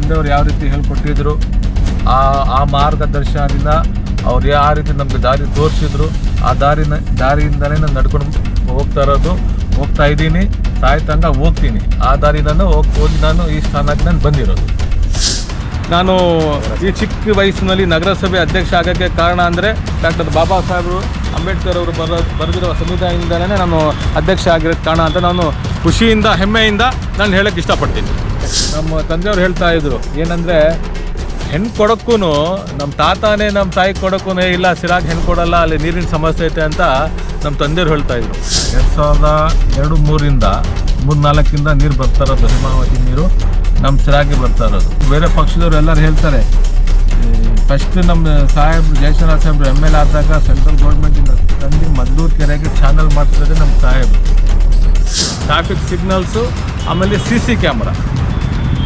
ತಂದೆಯವರು ಯಾವ ರೀತಿ ಹೇಳ್ಕೊಟ್ಟಿದ್ರು, ಆ ಆ ಮಾರ್ಗದರ್ಶನದಿಂದ ಅವ್ರು ಯಾವ ರೀತಿ ನಮಗೆ ದಾರಿ ತೋರಿಸಿದ್ರು, ಆ ದಾರಿನ, ದಾರಿಯಿಂದಲೇ ನಾನು ನಡ್ಕೊಂಡು ಹೋಗ್ತಾ ಇರೋದು, ಹೋಗ್ತಾ ಇದ್ದೀನಿ ಸಾಯ್ತಂಗ ಹೋಗ್ತೀನಿ. ಆ ದಾರಿನೂ ಹೋಗಿ ಹೋಗಿ ನಾನು ಈ ಸ್ಥಾನಕ್ಕೆ ನಾನು ಬಂದಿರೋದು. ನಾನು ಈ ಚಿಕ್ಕ ವಯಸ್ಸಿನಲ್ಲಿ ನಗರಸಭೆ ಅಧ್ಯಕ್ಷ ಆಗೋಕ್ಕೆ ಕಾರಣ ಅಂದರೆ ಡಾಕ್ಟರ್ ಬಾಬಾ ಸಾಹೇಬರು ಅಂಬೇಡ್ಕರ್ ಅವರು ಬರೋ, ಬರೆದಿರುವ ಸಂವಿಧಾನದಿಂದಲೇ ನಾನು ಅಧ್ಯಕ್ಷ ಆಗಿರೋಕ್ಕೆ ಕಾರಣ ಅಂತ ನಾನು ಖುಷಿಯಿಂದ, ಹೆಮ್ಮೆಯಿಂದ ನಾನು ಹೇಳೋಕ್ಕೆ ಇಷ್ಟಪಡ್ತೀನಿ. ನಮ್ಮ ತಂದೆಯವ್ರು ಹೇಳ್ತಾ ಇದ್ರು, ಏನಂದರೆ ಹೆಣ್ಣು ಕೊಡಕ್ಕೂ ನಮ್ಮ ತಾತಾನೇ ನಮ್ಮ ತಾಯಿ ಕೊಡಕ್ಕೂ ಇಲ್ಲ ಸಿರಾಗ್ ಹೆಣ್ಣು ಕೊಡಲ್ಲ, ಅಲ್ಲಿ ನೀರಿನ ಸಮಸ್ಯೆ ಐತೆ ಅಂತ ನಮ್ಮ ತಂದೆಯವ್ರು ಹೇಳ್ತಾ ಇದ್ರು. ಎರಡು ಸಾವಿರದ ಎರಡು ಮೂರಿಂದ ಮೂರು ನಾಲ್ಕಿಂದ ನೀರು ಬರ್ತಾ ಇರೋದು, ಹೇಮಾವತಿ ನೀರು ನಮ್ಮ ಸಿರಾಗಿ ಬರ್ತಾ ಇರೋದು. ಬೇರೆ ಪಕ್ಷದವ್ರು ಎಲ್ಲರೂ ಹೇಳ್ತಾರೆ ಫಸ್ಟ್ ನಮ್ಮ ಸಾಹೇಬ್, ಜಯಶಂಕರ ಸಾಹೇಬ್ರು ಎಂ ಎಲ್ ಆದಾಗ ಸೆಂಟ್ರಲ್ ಗೌರ್ಮೆಂಟಿಂದ ತಂದು ಮದ್ದೂರು ಕೆರೆಗೆ ಚಾನಲ್ ಮಾಡ್ತಿರೋದೇ ನಮ್ಮ ಸಾಹೇಬ್. ಟ್ರಾಫಿಕ್ ಸಿಗ್ನಲ್ಸು ಆಮೇಲೆ C C camera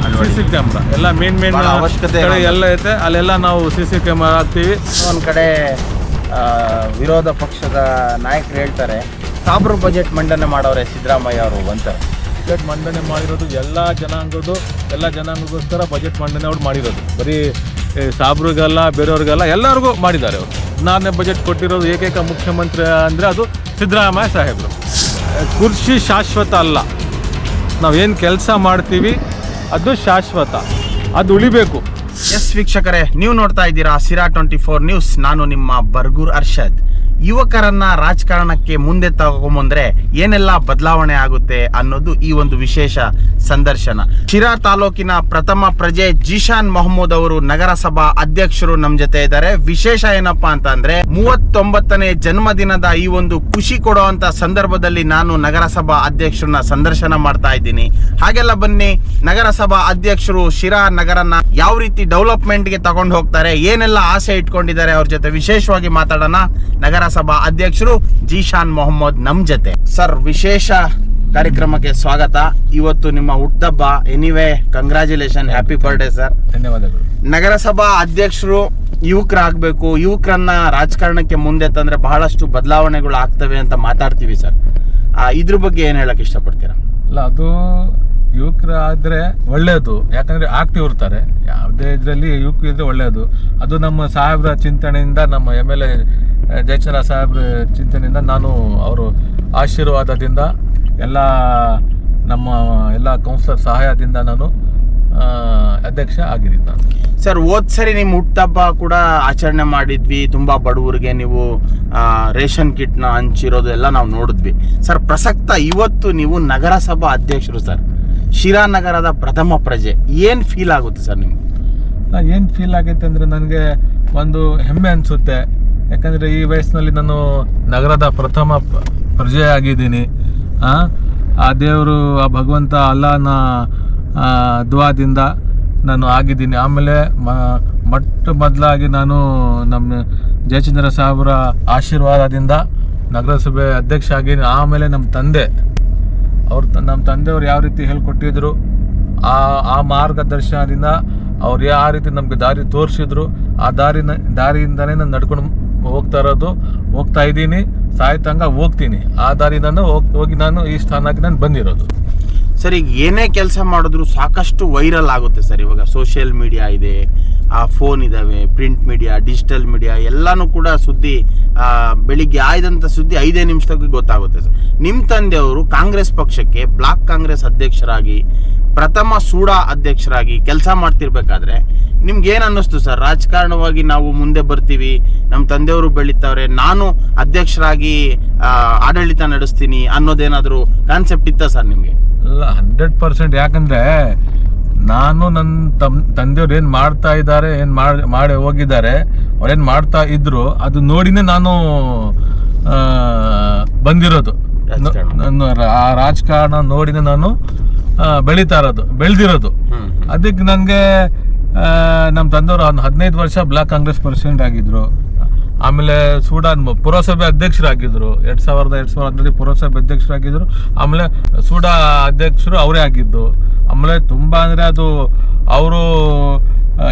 C C camera ಎಲ್ಲ ಮೇನ್ ಮೇನ್ ಅವಶ್ಯಕತೆ ಕಡೆ ಎಲ್ಲ ಐತೆ. ಅಲ್ಲೆಲ್ಲ ನಾವು ಸಿ ಸಿ ಕ್ಯಾಮ್ರಾ ಹಾಕ್ತೀವಿ. ಒಂದ್ ಕಡೆ ಆ, ವಿರೋಧ ಪಕ್ಷದ ನಾಯಕರು ಹೇಳ್ತಾರೆ ಸಾಬ್ರು ಬಜೆಟ್ ಮಂಡನೆ ಮಾಡೋರೆ ಸಿದ್ದರಾಮಯ್ಯ ಅವರು ಅಂತ. ಬಜೆಟ್ ಮಂಡನೆ ಮಾಡಿರೋದು ಎಲ್ಲ ಜನಾಂಗದ್ದು ಎಲ್ಲ ಜನಾಂಗಕ್ಕೋಸ್ಕರ ಬಜೆಟ್ ಮಂಡನೆ ಅವ್ರು ಮಾಡಿರೋದು. ಬರೀ ಸಾಬ್ರಿಗೆಲ್ಲ ಬೇರೆಯವ್ರಿಗೆಲ್ಲ ಎಲ್ಲರಿಗೂ ಮಾಡಿದ್ದಾರೆ ಅವರು. ನಾನೇ ಬಜೆಟ್ ಕೊಟ್ಟಿರೋದು ಏಕೈಕ ಮುಖ್ಯಮಂತ್ರಿ ಅಂದರೆ ಅದು ಸಿದ್ದರಾಮಯ್ಯ ಸಾಹೇಬರು. ಕೃಷಿ ಶಾಶ್ವತ ಅಲ್ಲ. ನಾವೇನು ಕೆಲಸ ಮಾಡ್ತೀವಿ ಅದು ಶಾಶ್ವತ. ಅದು ಉಳಿಬೇಕು. ಎಸ್ ವೀಕ್ಷಕರೇ, ನೀವು ನೋಡ್ತಾ ಇದ್ದೀರಾ ಸಿರಾ ಟ್ವೆಂಟಿ ಫೋರ್ ನ್ಯೂಸ್. ನಾನು ನಿಮ್ಮ ಬರ್ಗೂರ್ ಅರ್ಷದ್. ಯುವಕರನ್ನ ರಾಜಕಾರಣಕ್ಕೆ ಮುಂದೆ ತಗೊಂಬಂದ್ರೆ ಏನೆಲ್ಲ ಬದಲಾವಣೆ ಆಗುತ್ತೆ ಅನ್ನೋದು ಈ ಒಂದು ವಿಶೇಷ ಸಂದರ್ಶನ. ಶಿರಾ ತಾಲೂಕಿನ ಪ್ರಥಮ ಪ್ರಜೆ ಜಿಶಾನ್ ಮೊಹಮ್ಮದ್ ಅವರು ನಗರಸಭಾ ಅಧ್ಯಕ್ಷರು ನಮ್ ಜೊತೆ ಇದ್ದಾರೆ. ವಿಶೇಷ ಏನಪ್ಪಾ ಅಂತ ಅಂದ್ರೆ ಮೂವತ್ತೊಂಬತ್ತನೇ ಜನ್ಮದಿನದ ಈ ಒಂದು ಖುಷಿ ಕೊಡುವಂತ ಸಂದರ್ಭದಲ್ಲಿ ನಾನು ನಗರಸಭಾ ಅಧ್ಯಕ್ಷರನ್ನ ಸಂದರ್ಶನ ಮಾಡ್ತಾ ಇದ್ದೀನಿ. ಹಾಗೆಲ್ಲ ಬನ್ನಿ, ನಗರಸಭಾ ಅಧ್ಯಕ್ಷರು ಶಿರಾ ನಗರನ ಯಾವ ರೀತಿ ಡೆವಲಪ್ಮೆಂಟ್ಗೆ ತಗೊಂಡು ಹೋಗ್ತಾರೆ, ಏನೆಲ್ಲ ಆಸೆ ಇಟ್ಕೊಂಡಿದ್ದಾರೆ ಅವ್ರ ಜೊತೆ ವಿಶೇಷವಾಗಿ ಮಾತಾಡೋಣ. ನಗರಸಭಾ ಅಧ್ಯಕ್ಷರು ಜೀಶಾನ್ ಮೊಹಮ್ಮದ್ ನಮ್ ಜತೆ. ಸರ್ ವಿಶೇಷ ಕಾರ್ಯಕ್ರಮಕ್ಕೆ ಸ್ವಾಗತ. ಇವತ್ತು ನಿಮ್ಮ ಹುಟ್ಟಬ್ಬ anyway congratulation happy birthday sir ಧನ್ಯವಾದಗಳು. ನಗರಸಭಾ ಅಧ್ಯಕ್ಷರು ಯುವಕರಾಗಬೇಕು. ಯುವಕರನ್ನ ರಾಜಕಾರಣಕ್ಕೆ ಮುಂದೆ ತಂದ್ರೆ ಬಹಳಷ್ಟು ಬದಲಾವಣೆಗಳು ಆಗ್ತವೆ ಅಂತ ಮಾತಾಡ್ತೀವಿ ಸರ್ ಇದ್ರ ಬಗ್ಗೆ ಏನು ಹೇಳಕ್ ಇಷ್ಟಪಡ್ತೀರಾ? ಅಲ್ಲ ಅದು ಯುವಕರು ಆದರೆ ಒಳ್ಳೆಯದು ಯಾಕಂದರೆ ಆಕ್ಟಿವ್ ಇರ್ತಾರೆ. ಯಾವುದೇ ಇದರಲ್ಲಿ ಯುವಕರು ಇದ್ರೆ ಒಳ್ಳೆಯದು ಅದು ನಮ್ಮ ಸಾಹೇಬ್ರ ಚಿಂತನೆಯಿಂದ, ನಮ್ಮ ಎಂ ಎಲ್ ಎ ಜಯಚಂದ್ರ ಸಾಹೇಬ್ರ ಚಿಂತನೆಯಿಂದ ನಾನು ಅವರು ಆಶೀರ್ವಾದದಿಂದ ಎಲ್ಲ ನಮ್ಮ ಎಲ್ಲ ಕೌನ್ಸಿಲರ್ ಸಹಾಯದಿಂದ ನಾನು ಅಧ್ಯಕ್ಷ ಆಗಿದ್ದೀನಿ ನಾನು. ಸರ್, ಹೋದ್ ಸರಿ ನಿಮ್ಮ ಹುಟ್ಟಹಬ್ಬ ಕೂಡ ಆಚರಣೆ ಮಾಡಿದ್ವಿ. ತುಂಬಾ ಬಡವರಿಗೆ ನೀವು ರೇಷನ್ ಕಿಟ್ನ ಹಂಚಿರೋದು ಎಲ್ಲ ನಾವು ನೋಡಿದ್ವಿ. ಸರ್, ಪ್ರಸಕ್ತ ಇವತ್ತು ನೀವು ನಗರಸಭಾ ಅಧ್ಯಕ್ಷರು ಸರ್. ಶಿರಾ ನಗರದ ಪ್ರಥಮ ಪ್ರಜೆ. ಏನು ಫೀಲ್ ಆಗುತ್ತೆ ಸರ್ ನಿಮ್ಗೆ? ಏನು ಫೀಲ್ ಆಗೈತೆ ಅಂದರೆ ನನಗೆ ಒಂದು ಹೆಮ್ಮೆ ಅನಿಸುತ್ತೆ. ಯಾಕಂದರೆ ಈ ವಯಸ್ಸಿನಲ್ಲಿ ನಾನು ನಗರದ ಪ್ರಥಮ ಪ್ರಜೆಯಾಗಿದ್ದೀನಿ. ಆ ದೇವರು, ಆ ಭಗವಂತ ಅಲ್ಲನ ದ್ವಾದಿಂದ ನಾನು ಆಗಿದ್ದೀನಿ. ಆಮೇಲೆ ಮ, ಮೊಟ್ಟ ಮೊದಲಾಗಿ ನಾನು ನಮ್ಮ ಜಯಚಂದ್ರ ಸಾಹೇಬರ ಆಶೀರ್ವಾದದಿಂದ ನಗರಸಭೆ ಅಧ್ಯಕ್ಷ ಆಗಿದ್ದೀನಿ. ಆಮೇಲೆ ನಮ್ಮ ತಂದೆ. ಅವ್ರು ನಮ್ಮ ತಂದೆಯವ್ರು ಯಾವ ರೀತಿ ಹೇಳ್ಕೊಟ್ಟಿದ್ರು, ಆ ಆ ಮಾರ್ಗದರ್ಶನದಿಂದ ಅವ್ರು ಯಾವ ರೀತಿ ನಮಗೆ ದಾರಿ ತೋರಿಸಿದ್ರು, ಆ ದಾರಿನ, ದಾರಿಯಿಂದನೇ ನಾನು ನಡ್ಕೊಂಡು ಹೋಗ್ತಾ ಇರೋದು, ಹೋಗ್ತಾ ಇದ್ದೀನಿ, ಸಾಯ್ತಂಗ ಹೋಗ್ತೀನಿ. ಆ ಹೋಗಿ ಹೋಗಿ ನಾನು ಈ ಸ್ಥಾನಕ್ಕೆ ನಾನು ಬಂದಿರೋದು. ಸರ್, ಈಗ ಏನೇ ಕೆಲಸ ಮಾಡಿದ್ರು ಸಾಕಷ್ಟು ವೈರಲ್ ಆಗುತ್ತೆ ಸರ್. ಇವಾಗ ಸೋಷಿಯಲ್ ಮೀಡಿಯಾ ಇದೆ, ಆ ಫೋನ್ ಇದಾವೆ ಪ್ರಿಂಟ್ ಮೀಡಿಯಾ ಡಿಜಿಟಲ್ ಮೀಡಿಯಾ ಎಲ್ಲನೂ ಕೂಡ ಸುದ್ದಿ ಬೆಳಿಗ್ಗೆ ಆಯ್ದಂಥ ಸುದ್ದಿ ಐದೇ ನಿಮಿಷದಾಗ ಗೊತ್ತಾಗುತ್ತೆ ಸರ್. ನಿಮ್ಮ ತಂದೆಯವರು ಕಾಂಗ್ರೆಸ್ ಪಕ್ಷಕ್ಕೆ ಬ್ಲಾಕ್ ಕಾಂಗ್ರೆಸ್ ಅಧ್ಯಕ್ಷರಾಗಿ, ಪ್ರಥಮ ಸೂಡಾ ಅಧ್ಯಕ್ಷರಾಗಿ ಕೆಲಸ ಮಾಡ್ತಿರ್ಬೇಕಾದ್ರೆ ನಿಮ್ಗೆ ಏನ್ ಅನ್ನಿಸ್ತು ಸರ್? ರಾಜಕಾರಣವಾಗಿ ನಾವು ಮುಂದೆ ಬರ್ತೀವಿ ನಮ್ಮ ತಂದೆಯವರು ಬೆಳೀತಾವ್ರೆ, ನಾನು ಅಧ್ಯಕ್ಷರಾಗಿ ಆಡಳಿತ ನಡೆಸ್ತೀನಿ ಅನ್ನೋದೇನಾದರೂ ಕಾನ್ಸೆಪ್ಟ್ ಇತ್ತ ಸರ್ ನಿಮ್ಗೆ? ಅಲ್ಲ ಹಂಡ್ರೆಡ್ ಪರ್ಸೆಂಟ್ ಯಾಕಂದ್ರೆ ನಾನು ನನ್ನ ತಮ್ ತಂದೆಯವ್ರು ಏನು ಮಾಡ್ತಾ ಇದ್ದಾರೆ ಏನು ಮಾಡಿ ಮಾಡಿ ಹೋಗಿದ್ದಾರೆ ಅವ್ರೇನು ಮಾಡ್ತಾ ಇದ್ರು ಅದು ನೋಡಿನೇ ನಾನು ಬಂದಿರೋದು. ಆ ರಾಜಕಾರಣ ನೋಡಿನೇ ನಾನು ಬೆಳಿತಾ ಇರೋದು ಬೆಳೆದಿರೋದು. ಅದಕ್ಕೆ ನನಗೆ ನಮ್ಮ ತಂದೆಯವರು ಹದಿನೈದು ವರ್ಷ ಬ್ಲಾಕ್ ಕಾಂಗ್ರೆಸ್ ಪ್ರೆಸಿಡೆಂಟ್ ಆಗಿದ್ರು. ಆಮೇಲೆ ಸೂಡಾನ್ ಪುರಸಭೆ ಅಧ್ಯಕ್ಷರಾಗಿದ್ದರು ಎರಡು ಸಾವಿರದ ಎರಡು ಸಾವಿರದ ಹದಿನೈದು ಪುರಸಭೆ ಅಧ್ಯಕ್ಷರಾಗಿದ್ದರು ಆಮೇಲೆ ಸೂಡಾ ಅಧ್ಯಕ್ಷರು ಅವರೇ ಆಗಿದ್ದು. ಆಮೇಲೆ ತುಂಬಾ ಅಂದ್ರೆ ಅದು ಅವರು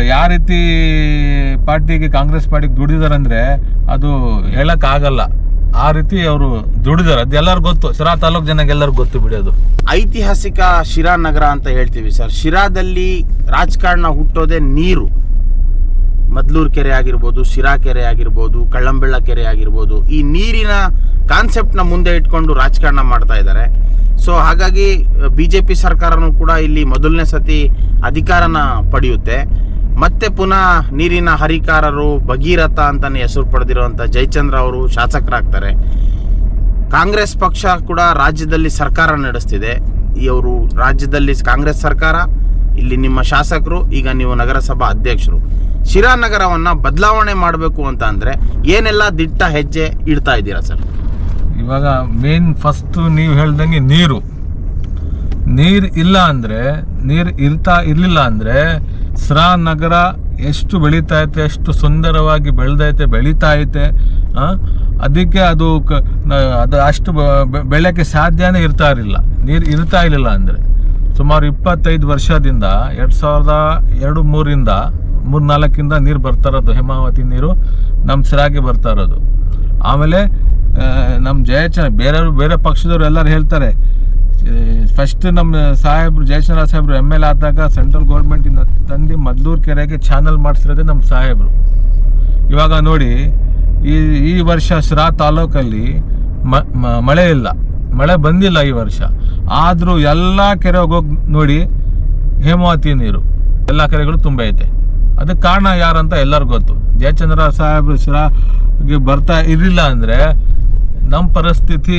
ಯಾವ ರೀತಿ ಪಾರ್ಟಿಗೆ ಕಾಂಗ್ರೆಸ್ ಪಾರ್ಟಿಗೆ ದುಡಿದಾರಂದರೆ ಅದು ಹೇಳೋಕ್ಕಾಗಲ್ಲ. ಆ ರೀತಿ ಅವರು ದುಡಿದಾರೆ. ಅದು ಎಲ್ಲರಿಗೂ ಗೊತ್ತು. ಶಿರಾ ತಾಲೂಕು ಜನಗೆಲ್ಲರಿಗೂ ಗೊತ್ತು ಬಿಡೋದು ಐತಿಹಾಸಿಕ ಶಿರಾ ನಗರ ಅಂತ ಹೇಳ್ತೀವಿ ಸರ್. ಶಿರಾದಲ್ಲಿ ರಾಜಕಾರಣ ಹುಟ್ಟೋದೇ ನೀರು. ಮದ್ಲೂರು ಕೆರೆ ಆಗಿರ್ಬೋದು, ಶಿರಾ ಕೆರೆ ಆಗಿರ್ಬೋದು, ಕಳ್ಳಂಬೆಳ್ಳ ಕೆರೆ ಆಗಿರ್ಬೋದು, ಈ ನೀರಿನ ಕಾನ್ಸೆಪ್ಟ್ನ ಮುಂದೆ ಇಟ್ಕೊಂಡು ರಾಜಕಾರಣ ಮಾಡ್ತಾ ಇದ್ದಾರೆ. ಸೊ ಹಾಗಾಗಿ ಬಿ ಜೆ ಪಿ ಸರ್ಕಾರನೂ ಕೂಡ ಇಲ್ಲಿ ಮೊದಲನೇ ಸತಿ ಅಧಿಕಾರನ ಪಡೆಯುತ್ತೆ. ಮತ್ತೆ ಪುನಃ ನೀರಿನ ಹರಿಕಾರರು ಭಗೀರಥ ಅಂತಾನೆ ಹೆಸರು ಪಡೆದಿರುವಂಥ ಜಯಚಂದ್ರ ಅವರು ಶಾಸಕರಾಗ್ತಾರೆ. ಕಾಂಗ್ರೆಸ್ ಪಕ್ಷ ಕೂಡ ರಾಜ್ಯದಲ್ಲಿ ಸರ್ಕಾರ ನಡೆಸ್ತಿದೆ. ಇವರು ರಾಜ್ಯದಲ್ಲಿ ಕಾಂಗ್ರೆಸ್ ಸರ್ಕಾರ ಇಲ್ಲಿ ನಿಮ್ಮ ಶಾಸಕರು, ಈಗ ನೀವು ನಗರಸಭಾ ಅಧ್ಯಕ್ಷರು. ಶಿರಾ ನಗರವನ್ನು ಬದಲಾವಣೆ ಮಾಡಬೇಕು ಅಂತ ಅಂದರೆ ಏನೆಲ್ಲ ದಿಟ್ಟ ಹೆಜ್ಜೆ ಇಡ್ತಾ ಇದ್ದೀರಾ ಸರ್? ಇವಾಗ ಮೇನ್ ಫಸ್ಟ್ ನೀವು ಹೇಳ್ದಂಗೆ ನೀರು. ನೀರು ಇಲ್ಲ ಅಂದರೆ, ನೀರು ಇರ್ತಾ ಇರಲಿಲ್ಲ ಅಂದರೆ ಸ್ರಾ ನಗರ ಎಷ್ಟು ಬೆಳೀತಾ ಐತೆ, ಎಷ್ಟು ಸುಂದರವಾಗಿ ಬೆಳೆದೈತೆ, ಬೆಳೀತಾ ಐತೆ ಅದಕ್ಕೆ ಅದು ಅದು ಅಷ್ಟು ಬೆಳೆಯೋಕ್ಕೆ ಸಾಧ್ಯನೇ ಇರ್ತಾ ಇರಲಿಲ್ಲ. ನೀರು ಇರ್ತಾ ಇರಲಿಲ್ಲ ಅಂದರೆ. ಸುಮಾರು ಇಪ್ಪತ್ತೈದು ವರ್ಷದಿಂದ ಎರಡು ಸಾವಿರದ ಎರಡು ಮೂರಿಂದ ಮೂರು ನಾಲ್ಕಿಂದ ನೀರು ಬರ್ತಾ ಇರೋದು, ಹೇಮಾವತಿ ನೀರು ನಮ್ಮ ಸಿರಾಗೆ ಬರ್ತಾ ಇರೋದು. ಆಮೇಲೆ ನಮ್ಮ ಜಯಚಂದ್ರ ಬೇರೆಯವರು, ಬೇರೆ ಪಕ್ಷದವ್ರು ಎಲ್ಲರೂ ಹೇಳ್ತಾರೆ ಫಸ್ಟ್ ನಮ್ಮ ಸಾಹೇಬ್ರು, ಜಯಚಂದ್ರ ಸಾಹೇಬ್ರು ಎಂ ಎಲ್ ಆದಾಗ ಸೆಂಟ್ರಲ್ ಗೌರ್ಮೆಂಟಿಂದ ತಂದು ಮದ್ಲೂರು ಕೆರೆಗೆ ಚಾನಲ್ ಮಾಡಿಸಿರೋದೇ ನಮ್ಮ ಸಾಹೇಬ್ರು. ಇವಾಗ ನೋಡಿ, ಈ ಈ ವರ್ಷ ಶಿರಾ ತಾಲೂಕಲ್ಲಿ ಮಳೆ ಇಲ್ಲ. ಮಳೆ ಬಂದಿಲ್ಲ ಈ ವರ್ಷ. ಆದರೂ ಎಲ್ಲ ಕೆರೆಗೆ ಹೋಗಿ ನೋಡಿ ಹೇಮಾವತಿ ನೀರು. ಎಲ್ಲ ಕೆರೆಗಳು ತುಂಬ ಐತೆ. ಅದಕ್ಕೆ ಕಾರಣ ಯಾರಂತ ಎಲ್ಲರಿಗೂ ಗೊತ್ತು. ಜಯಚಂದ್ರ ಸಾಹೇಬ್ರು ಶಿರಾಗೆ ಬರ್ತಾ ಇರಲಿಲ್ಲ ಅಂದರೆ ನಮ್ಮ ಪರಿಸ್ಥಿತಿ,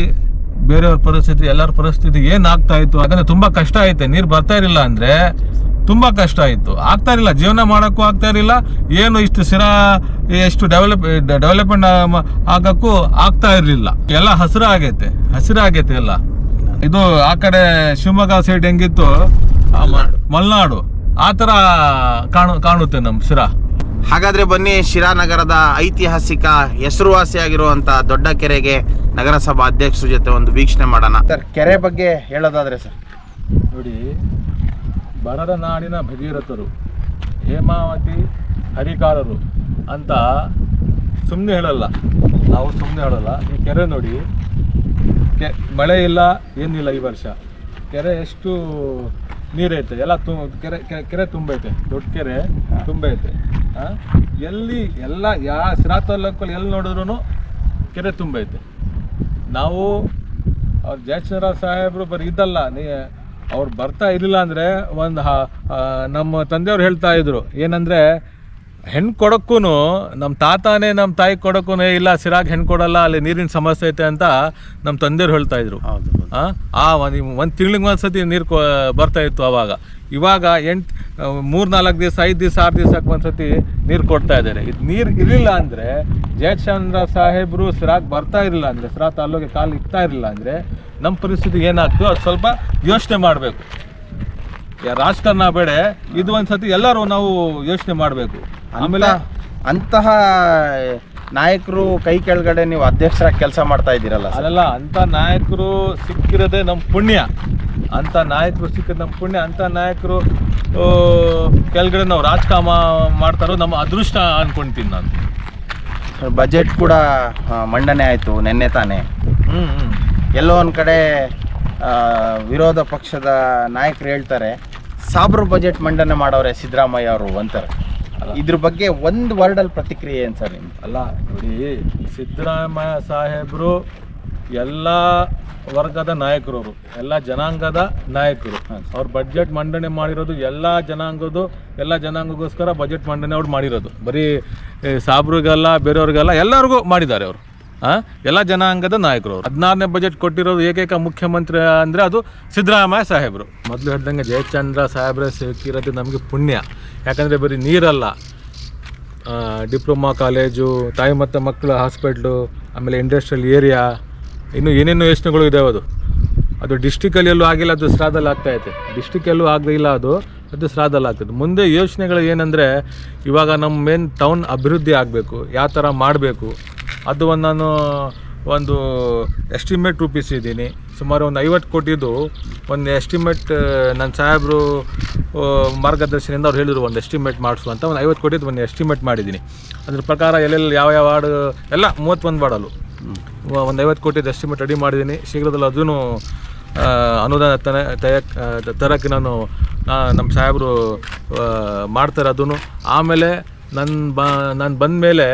ಬೇರೆಯವ್ರ ಪರಿಸ್ಥಿತಿ, ಎಲ್ಲರ ಪರಿಸ್ಥಿತಿ ಏನಾಗ್ತಾ ಇತ್ತು? ಯಾಕಂದ್ರೆ ತುಂಬಾ ಕಷ್ಟ ಐತೆ. ನೀರು ಬರ್ತಾ ಇರಲಿಲ್ಲ ಅಂದ್ರೆ ತುಂಬಾ ಕಷ್ಟ ಆಯಿತು. ಆಗ್ತಾ ಇರಲಿಲ್ಲ. ಜೀವನ ಮಾಡೋಕ್ಕೂ ಆಗ್ತಾ ಇರಲಿಲ್ಲ. ಏನು ಇಷ್ಟು ಸಿರಾ ಎಷ್ಟು ಡೆವಲಪ್ ಡೆವಲಪ್ಮೆಂಟ್ ಆಗೋಕ್ಕೂ ಆಗ್ತಾ ಇರಲಿಲ್ಲ. ಎಲ್ಲ ಹಸಿರು ಆಗೈತೆ. ಹಸಿರು ಆಗೈತೆ ಎಲ್ಲ. ಇದು ಆ ಕಡೆ ಶಿವಮೊಗ್ಗ ಸೈಡ್ ಹೆಂಗಿತ್ತು? ಮಲ್ನಾಡು. ಆ ಥರ ಕಾಣು ಕಾಣುತ್ತೆ ನಮ್ಮ ಶಿರಾ ಹಾಗಾದ್ರೆ ಬನ್ನಿ ಶಿರಾ ನಗರದ ಐತಿಹಾಸಿಕ ಹೆಸರುವಾಸಿಯಾಗಿರುವಂತ ದೊಡ್ಡ ಕೆರೆಗೆ ನಗರಸಭಾ ಅಧ್ಯಕ್ಷರ ಜೊತೆ ಒಂದು ವೀಕ್ಷಣೆ ಮಾಡೋಣ. ಸರ್ ಕೆರೆ ಬಗ್ಗೆ ಹೇಳೋದಾದ್ರೆ ಸರ್. ನೋಡಿ ಬರದ ನಾಡಿನ ಭಗೀರಥರು, ಹೇಮಾವತಿ ಹರಿಕಾರರು ಅಂತ ಸುಮ್ಮನೆ ಹೇಳಲ್ಲ. ನಾವು ಸುಮ್ಮನೆ ಹೇಳಲ್ಲ. ಈ ಕೆರೆ ನೋಡಿ. ಕೆ, ಮಳೆ ಇಲ್ಲ, ಏನಿಲ್ಲ ಈ ವರ್ಷ. ಕೆರೆ ಎಷ್ಟು ನೀರೈತೆ? ಎಲ್ಲ ತು, ಕೆರೆ ಕೆರೆ ತುಂಬೈತೆ. ದೊಡ್ಡ ಕೆರೆ ತುಂಬೈತೆ? ಎಲ್ಲಿ ಎಲ್ಲ, ಯಾ ಸಿರಾ ತಾಲೂಕಲ್ಲಿ ಎಲ್ಲಿ ನೋಡಿದ್ರು ಕೆರೆ ತುಂಬೈತೆ. ನಾವು, ಅವ್ರು ಜಯಚಂದ್ರ ಸಾಹೇಬರು ಬರೀ ಇದ್ದಲ್ಲ ನೀ ಅವ್ರು ಬರ್ತಾ ಇರಲಿಲ್ಲ ಅಂದರೆ ಒಂದು ನಮ್ಮ ತಂದೆಯವ್ರು ಹೇಳ್ತಾ ಇದ್ರು. ಏನಂದರೆ ಹೆಣ್ಣು ಕೊಡೋಕ್ಕೂ ನಮ್ಮ ತಾತಾನೇ ನಮ್ಮ ತಾಯಿ ಕೊಡೋಕ್ಕೂ ಇಲ್ಲ ಸಿರಾಗಿ ಹೆಣ್ಣು ಕೊಡಲ್ಲ ಅಲ್ಲಿ ನೀರಿನ ಸಮಸ್ಯೆ ಐತೆ ಅಂತ ನಮ್ಮ ತಂದೆಯವ್ರು ಹೇಳ್ತಾ ಇದ್ರು. ಆ ಒಂದು ಒಂದು ಒಂದು ತಿಂಗಳಿಗೆ ಒಂದ್ಸತಿ ನೀರು ಕೊ ಬರ್ತಾ ಇತ್ತು ಅವಾಗ. ಇವಾಗ ಎಂಟು ಮೂರು ನಾಲ್ಕು ದಿವಸ ಐದು ದಿವಸ ಆರು ದಿವಸಕ್ಕೆ ಒಂದ್ಸತಿ ನೀರು ಕೊಡ್ತಾ ಇದ್ದಾರೆ. ಇದು ನೀರು ಇರಲಿಲ್ಲ ಅಂದರೆ ಜಯಚಂದ್ರ ಸಾಹೇಬರು ಸಿರಾಗ್ ಬರ್ತಾ ಇರಲಿಲ್ಲ ಅಂದರೆ ಸಿರಾ ತಾಲೂಕಿಗೆ ಕಾಲು ಇಕ್ತಾ ಇರಲಿಲ್ಲ ಅಂದರೆ ನಮ್ಮ ಪರಿಸ್ಥಿತಿ ಏನಾಗ್ತೋ ಅದು ಸ್ವಲ್ಪ ಯೋಚನೆ ಮಾಡಬೇಕು. ರಾಜಕಾರಣ ಬೇಡ ಇದು ಒಂದು ಸತಿ ಎಲ್ಲರೂ ನಾವು ಯೋಚನೆ ಮಾಡಬೇಕು. ಆಮೇಲೆ ಅಂತಹ ನಾಯಕರು ಕೈ ಕೆಳಗಡೆ ನೀವು ಅಧ್ಯಕ್ಷರಾಗಿ ಕೆಲಸ ಮಾಡ್ತಾ ಇದ್ದೀರಲ್ಲ ಅಲ್ಲ ಅಂತ ನಾಯಕರು ಸಿಕ್ಕಿರೋದೇ ನಮ್ಮ ಪುಣ್ಯ. ಅಂತ ನಾಯಕರು ಸಿಕ್ಕಿದ ನಮ್ಮ ಪುಣ್ಯ. ಅಂತ ನಾಯಕರು ಕೆಳಗಡೆ ನಾವು ರಾಜಕಾಮ ಮಾಡ್ತಾರೋ ನಮ್ಮ ಅದೃಷ್ಟ ಅನ್ಕೊಂತೀನಿ ನಾನು. ಬಜೆಟ್ ಕೂಡ ಮಂಡನೆ ಆಯಿತು ನಿನ್ನೆ ತಾನೆ. ಹ್ಮ್ ಹ್ಮ್. ಎಲ್ಲೋ ಒಂದು ಕಡೆ ವಿರೋಧ ಪಕ್ಷದ ನಾಯಕರು ಹೇಳ್ತಾರೆ ಸಾಬ್ರು ಬಜೆಟ್ ಮಂಡನೆ ಮಾಡೋರೆ ಸಿದ್ದರಾಮಯ್ಯ ಅವರು ಅಂತಾರೆ. ಇದ್ರ ಬಗ್ಗೆ ಒಂದು ವರ್ಡಲ್ಲಿ ಪ್ರತಿಕ್ರಿಯೆ ಏನು ಸರ್ ನಿಮ್ಗೆ ಅಲ್ಲ ನೋಡಿ ಸಿದ್ದರಾಮಯ್ಯ ಸಾಹೇಬ್ರು ಎಲ್ಲ ವರ್ಗದ ನಾಯಕರು ಅವರು ಎಲ್ಲ ಜನಾಂಗದ ನಾಯಕರು. ಅವ್ರ ಬಜೆಟ್ ಮಂಡನೆ ಮಾಡಿರೋದು ಎಲ್ಲ ಜನಾಂಗದ್ದು ಎಲ್ಲ ಜನಾಂಗಕ್ಕೋಸ್ಕರ ಬಜೆಟ್ ಮಂಡನೆ ಅವ್ರು ಮಾಡಿರೋದು. ಬರೀ ಸಾಬ್ರಿಗೆಲ್ಲ ಬೇರೆಯವ್ರಿಗೆಲ್ಲ ಎಲ್ಲರಿಗೂ ಮಾಡಿದ್ದಾರೆ ಅವರು. ಹಾಂ ಎಲ್ಲ ಜನಾಂಗದ ನಾಯಕರು ಅವರು. ಹದಿನಾರನೇ ಬಜೆಟ್ ಕೊಟ್ಟಿರೋದು ಏಕೈಕ ಮುಖ್ಯಮಂತ್ರಿ ಅಂದರೆ ಅದು ಸಿದ್ದರಾಮಯ್ಯ ಸಾಹೇಬರು. ಮೊದಲು ಹೇಳ್ದಂಗೆ ಜಯಚಂದ್ರ ಸಾಹೇಬ್ರೆ ಸಿಕ್ಕಿರೋದು ನಮಗೆ ಪುಣ್ಯ. ಯಾಕಂದರೆ ಬರೀ ನೀರಲ್ಲ. ಡಿಪ್ಲೊಮಾ ಕಾಲೇಜು, ತಾಯಿ ಮತ್ತು ಮಕ್ಕಳ ಹಾಸ್ಪಿಟ್ಲು, ಆಮೇಲೆ ಇಂಡಸ್ಟ್ರಿಯಲ್ ಏರಿಯಾ ಇನ್ನು ಏನೇನು ಯೋಚನೆಗಳು ಇದಾವೆ ಅದು. ಅದು ಡಿಸ್ಟಿಕಲ್ಲಿ ಎಲ್ಲೂ ಆಗಿಲ್ಲ, ಅದು ಶ್ರಾದ್ದಲ್ಲಿ ಆಗ್ತಾ ಇದೆ. ಡಿಸ್ಟಿಕಲ್ಲೂ ಆಗದೇ ಇಲ್ಲ ಅದು ಅದು ಶ್ರಾದಲ್ಲಿ ಆಗ್ತದೆ. ಮುಂದೆ ಯೋಚನೆಗಳು ಏನಂದರೆ, ಇವಾಗ ನಮ್ಮ ಮೇನ್ ಟೌನ್ ಅಭಿವೃದ್ಧಿ ಆಗಬೇಕು, ಯಾವ ಥರ ಮಾಡಬೇಕು. ಅದು ಒಂದು ನಾನು ಒಂದು ಎಸ್ಟಿಮೇಟ್ ರೂಪಿಸಿದ್ದೀನಿ. ಸುಮಾರು ಒಂದು ಐವತ್ತು ಕೋಟಿದು ಒಂದು ಎಸ್ಟಿಮೇಟ್ ನನ್ನ ಸಾಹೇಬರು ಮಾರ್ಗದರ್ಶನದಿಂದ ಅವ್ರು ಹೇಳಿದ್ರು ಒಂದು ಎಸ್ಟಿಮೇಟ್ ಮಾಡಿಸು ಅಂತ. ಒಂದು ಐವತ್ತು ಕೋಟಿದು ಒಂದು ಎಸ್ಟಿಮೇಟ್ ಮಾಡಿದ್ದೀನಿ. ಅದ್ರ ಪ್ರಕಾರ ಎಲ್ಲೆಲ್ಲಿ ಯಾವ ಯಾವ ವಾರ್ಡ್, ಎಲ್ಲ ಮೂವತ್ತೊಂದು ವಾರ್ಡಲ್ಲು. ಒಂದು ಐವತ್ತು ಕೋಟಿದು ಎಸ್ಟಿಮೇಟ್ ರೆಡಿ ಮಾಡಿದ್ದೀನಿ. ಶೀಘ್ರದಲ್ಲಿ ಅದೂ ಅನುದಾನ ತನ ತಯಕ್ಕೆ ತರಕ್ಕೆ ನಾನು ನಮ್ಮ ಸಾಹೇಬರು ಮಾಡ್ತಾರೆ ಅದೂ ಆಮೇಲೆ ನನ್ನ ಬ, ನಾನು ಬಂದ ಮೇಲೆ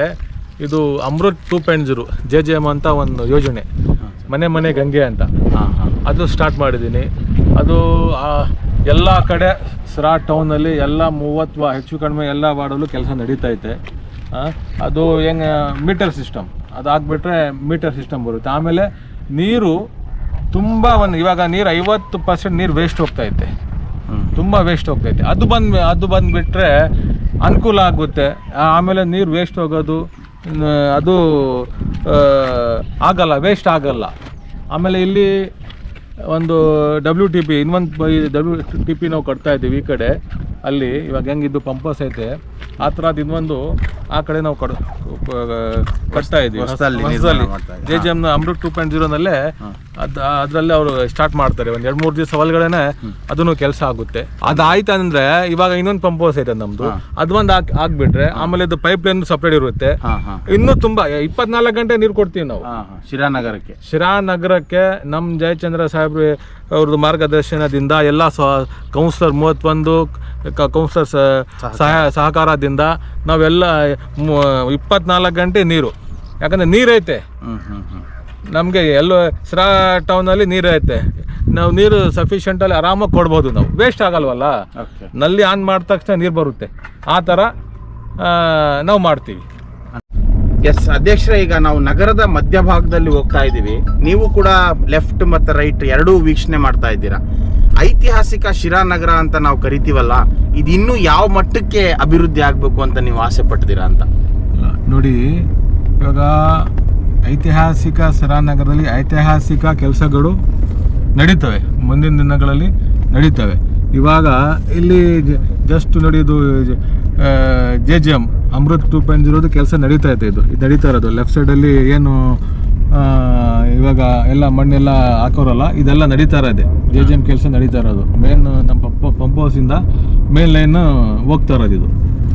ಇದು Amrut two point zero J J M ಅಂತ ಒಂದು ಯೋಜನೆ. ಮನೆ ಮನೆ ಗಂಗೆ ಅಂತ. ಹಾಂ ಹಾಂ. ಅದು ಸ್ಟಾರ್ಟ್ ಮಾಡಿದ್ದೀನಿ. ಅದು ಎಲ್ಲ ಕಡೆ ಸ್ರಾ ಟೌನಲ್ಲಿ ಎಲ್ಲ ಮೂವತ್ತು ಹೆಚ್ಚು ಕಡಿಮೆ ಎಲ್ಲ ವಾರ್ಡಲ್ಲೂ ಕೆಲಸ ನಡೀತಾ ಐತೆ. ಅದು ಹೆಂಗೆ ಮೀಟರ್ ಸಿಸ್ಟಮ್. ಅದು ಹಾಕ್ಬಿಟ್ರೆ ಮೀಟರ್ ಸಿಸ್ಟಮ್ ಬರುತ್ತೆ. ಆಮೇಲೆ ನೀರು ತುಂಬ ಒಂದು ಇವಾಗ ನೀರು ಐವತ್ತು ಪರ್ಸೆಂಟ್ ನೀರು ವೇಸ್ಟ್ ಹೋಗ್ತೈತೆ. ತುಂಬ ವೇಸ್ಟ್ ಹೋಗ್ತೈತೆ ಅದು ಬಂದು ಅದು ಬಂದುಬಿಟ್ರೆ ಅನುಕೂಲ ಆಗುತ್ತೆ. ಆಮೇಲೆ ನೀರು ವೇಸ್ಟ್ ಹೋಗೋದು. ಅದು ಆಗಲ್ಲ ವೇಸ್ಟ್ ಆಗಲ್ಲ. ಆಮೇಲೆ ಇಲ್ಲಿ ಒಂದು ಡಬ್ಲ್ಯೂ ಟಿ ಪಿ ಇನ್ನೊಂದು ಡಬ್ಲ್ಯೂ ಟಿ ಪಿ ನಾವು ಕಟ್ತಾ ಇದ್ದೀವಿ ಈ ಕಡೆ. ಅಲ್ಲಿ ಇವಾಗ ಹೆಂಗಿದ್ದು ಪಂಪಸ್ ಐತೆ ಆ ಥರದ್ದು ಇನ್ನೊಂದು ಆ ಕಡೆ ನಾವು ಕಡ್ ಕಟ್ತಾ ಇದೀವಿ. ಜೆ ಜಿ ಎಮ್ನ ಅಮೃತ್ ಟೂ ಪಾಯಿಂಟ್ ಜೀರೋನಲ್ಲೇ ಅದು ಅದರಲ್ಲೇ ಅವರು ಸ್ಟಾರ್ಟ್ ಮಾಡ್ತಾರೆ. ಒಂದ್ ಎರಡು ಮೂರು ದಿವಸ ಒಳಗಡೆನೆ ಅದನ್ನು ಕೆಲಸ ಆಗುತ್ತೆ. ಅದಾಯ್ತು ಅಂದ್ರೆ ಇವಾಗ ಇನ್ನೊಂದು ಪಂಪ್ ಹೌಸ್ ಐತೆ ನಮ್ದು. ಅದು ಒಂದ್ ಆಗ್ಬಿಟ್ರೆ ಹಾಕ್ಬಿಟ್ರೆ ಆಮೇಲೆ ಇದು ಪೈಪ್ ಲೈನ್ ಸಪ್ರೇಟ್ ಇರುತ್ತೆ. ಇನ್ನು ತುಂಬಾ ಇಪ್ಪತ್ನಾಲ್ಕು ಗಂಟೆ ನೀರು ಕೊಡ್ತೀವಿ ನಾವು. ಶಿರಾನಗರಕ್ಕೆ. ಶಿರಾನಗರಕ್ಕೆ ಶಿರಾ ನಗರಕ್ಕೆ ನಮ್ಮ ಜಯಚಂದ್ರ ಸಾಹೇಬ್ರು ಅವ್ರದ್ದು ಮಾರ್ಗದರ್ಶನದಿಂದ ಎಲ್ಲ ಸ ಕೌನ್ಸ್ಲರ್ ಮೂವತ್ತೊಂದು ಕೌನ್ಸ್ಲರ್ ಸಹ ಸಹಕಾರದಿಂದ ನಾವೆಲ್ಲ ಇಪ್ಪತ್ನಾಲ್ಕು ಗಂಟೆ ನೀರು. ಯಾಕಂದರೆ ನೀರೈತೆ. ನಮಗೆ ಎಲ್ಲೋ ಸಿರಾ ಟೌನಲ್ಲಿ ನೀರೈತೆ. ನಾವು ನೀರು ಸಫಿಷಿಯೆಂಟಲ್ಲಿ ಆರಾಮಾಗಿ ಕೊಡ್ಬೋದು ನಾವು. ವೇಸ್ಟ್ ಆಗಲ್ವಲ್ಲ? ನಲ್ಲಿ ಆನ್ ಮಾಡಿದ ತಕ್ಷಣ ನೀರು ಬರುತ್ತೆ. ಆ ಥರ ನಾವು ಮಾಡ್ತೀವಿ. ಎಸ್, ಅಧ್ಯಕ್ಷರೇ, ಈಗ ನಾವು ನಗರದ ಮಧ್ಯಭಾಗದಲ್ಲಿ ಹೋಗ್ತಾ ಇದ್ದೀವಿ. ನೀವು ಕೂಡ ಲೆಫ್ಟ್ ಮತ್ತು ರೈಟ್ ಎರಡೂ ವೀಕ್ಷಣೆ ಮಾಡ್ತಾ ಇದ್ದೀರಾ. ಐತಿಹಾಸಿಕ ಶಿರಾನಗರ ಅಂತ ನಾವು ಕರಿತೀವಲ್ಲ ಇದು ಇನ್ನೂ ಯಾವ ಮಟ್ಟಕ್ಕೆ ಅಭಿವೃದ್ಧಿ ಆಗಬೇಕು ಅಂತ ನೀವು ಆಸೆ ಪಟ್ಟಿದ್ದೀರಾ ಅಂತ? ನೋಡಿ, ಇವಾಗ ಐತಿಹಾಸಿಕ ಶಿರಾನಗರದಲ್ಲಿ ಐತಿಹಾಸಿಕ ಕೆಲಸಗಳು ನಡೀತವೆ. ಮುಂದಿನ ದಿನಗಳಲ್ಲಿ ನಡೀತವೆ. ಇವಾಗ ಇಲ್ಲಿ ಜಸ್ಟ್ ನಡೆಯೋದು J J M Amrut two point ಜೀರೋದು ಕೆಲಸ ನಡೀತಾ ಇದೆ ಇದು. ಇದು ನಡೀತಾ ಇರೋದು. ಲೆಫ್ಟ್ ಸೈಡಲ್ಲಿ ಏನು ಇವಾಗ ಎಲ್ಲ ಮಣ್ಣೆಲ್ಲ ಹಾಕೋರಲ್ಲ, ಇದೆಲ್ಲ ನಡೀತಾ ಇರೋದೆ. ಜೆ ಜಿ ಎಂ ಕೆಲಸ ನಡೀತಾ ಇರೋದು. ಮೇನ್ ನಮ್ಮ ಪಂಪ್ ಪಂಪ್ ಹೌಸಿಂದ ಮೇನ್ ಲೈನ್ ಹೋಗ್ತಾ ಇರೋದು ಇದು.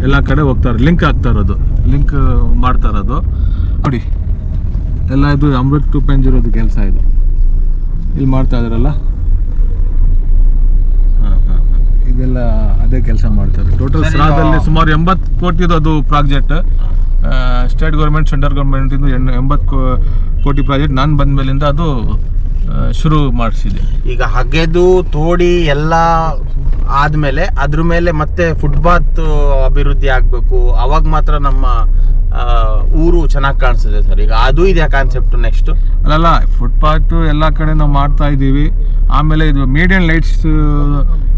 ಎಲ್ಲ ಕಡೆ ಹೋಗ್ತಾ ಇರೋದು. ಲಿಂಕ್ ಆಗ್ತಾ ಇರೋದು. ಲಿಂಕ್ ಮಾಡ್ತಾ ಇರೋದು. ನೋಡಿ, ಎಲ್ಲ ಇದು ಅಮೃತ್ ಟೂ ಪಾಯಿಂಟ್ ಜೀರೋದು ಕೆಲಸ ಇದು. ಇಲ್ಲಿ ಮಾಡ್ತಾ ಇದಾರಲ್ಲ ಹಾಂ ಹಾಂ ಇದೆಲ್ಲ ಅದೇ ಕೆಲಸ ಮಾಡ್ತಾರೆ. ಟೋಟಲ್ ಸರಿ, ಸ್ರಾದಲ್ಲಿ ಸುಮಾರು ಎಂಬತ್ತು ಕೋಟಿದು ಅದು ಪ್ರಾಜೆಕ್ಟ್ ಸ್ಟೇಟ್ ಗೌರ್ಮೆಂಟ್ ಸೆಂಟ್ರಲ್ ಗೌರ್ಮೆಂಟಿಂದ ಎಂಬತ್ತು ಕೋಟಿ ಪ್ರಾಜೆಕ್ಟ್ ನಾನು ಬಂದ ಮೇಲಿಂದ ಅದು ಶುರು ಮಾಡಿಸಿದೆ. ಈಗ ಹಗೆದು ತೋಡಿ ಎಲ್ಲ ಆದಮೇಲೆ ಅದ್ರ ಮೇಲೆ ಮತ್ತೆ ಫುಟ್ಪಾತ್ ಅಭಿವೃದ್ಧಿ ಆಗಬೇಕು. ಅವಾಗ ಮಾತ್ರ ನಮ್ಮ ಊರು ಚೆನ್ನಾಗಿ ಕಾಣಿಸ್ತದೆ ಸರ್. ಈಗ ಅದು ಇದೆ ಕಾನ್ಸೆಪ್ಟ್ ನೆಕ್ಸ್ಟ್ ಅಲ್ಲಲ್ಲ ಫುಟ್ಪಾತ್ ಎಲ್ಲ ಕಡೆ ನಾವು ಮಾಡ್ತಾ ಇದ್ದೀವಿ. ಆಮೇಲೆ ಇದು ಮೀಡಿಯಂ ಲೈಟ್ಸ್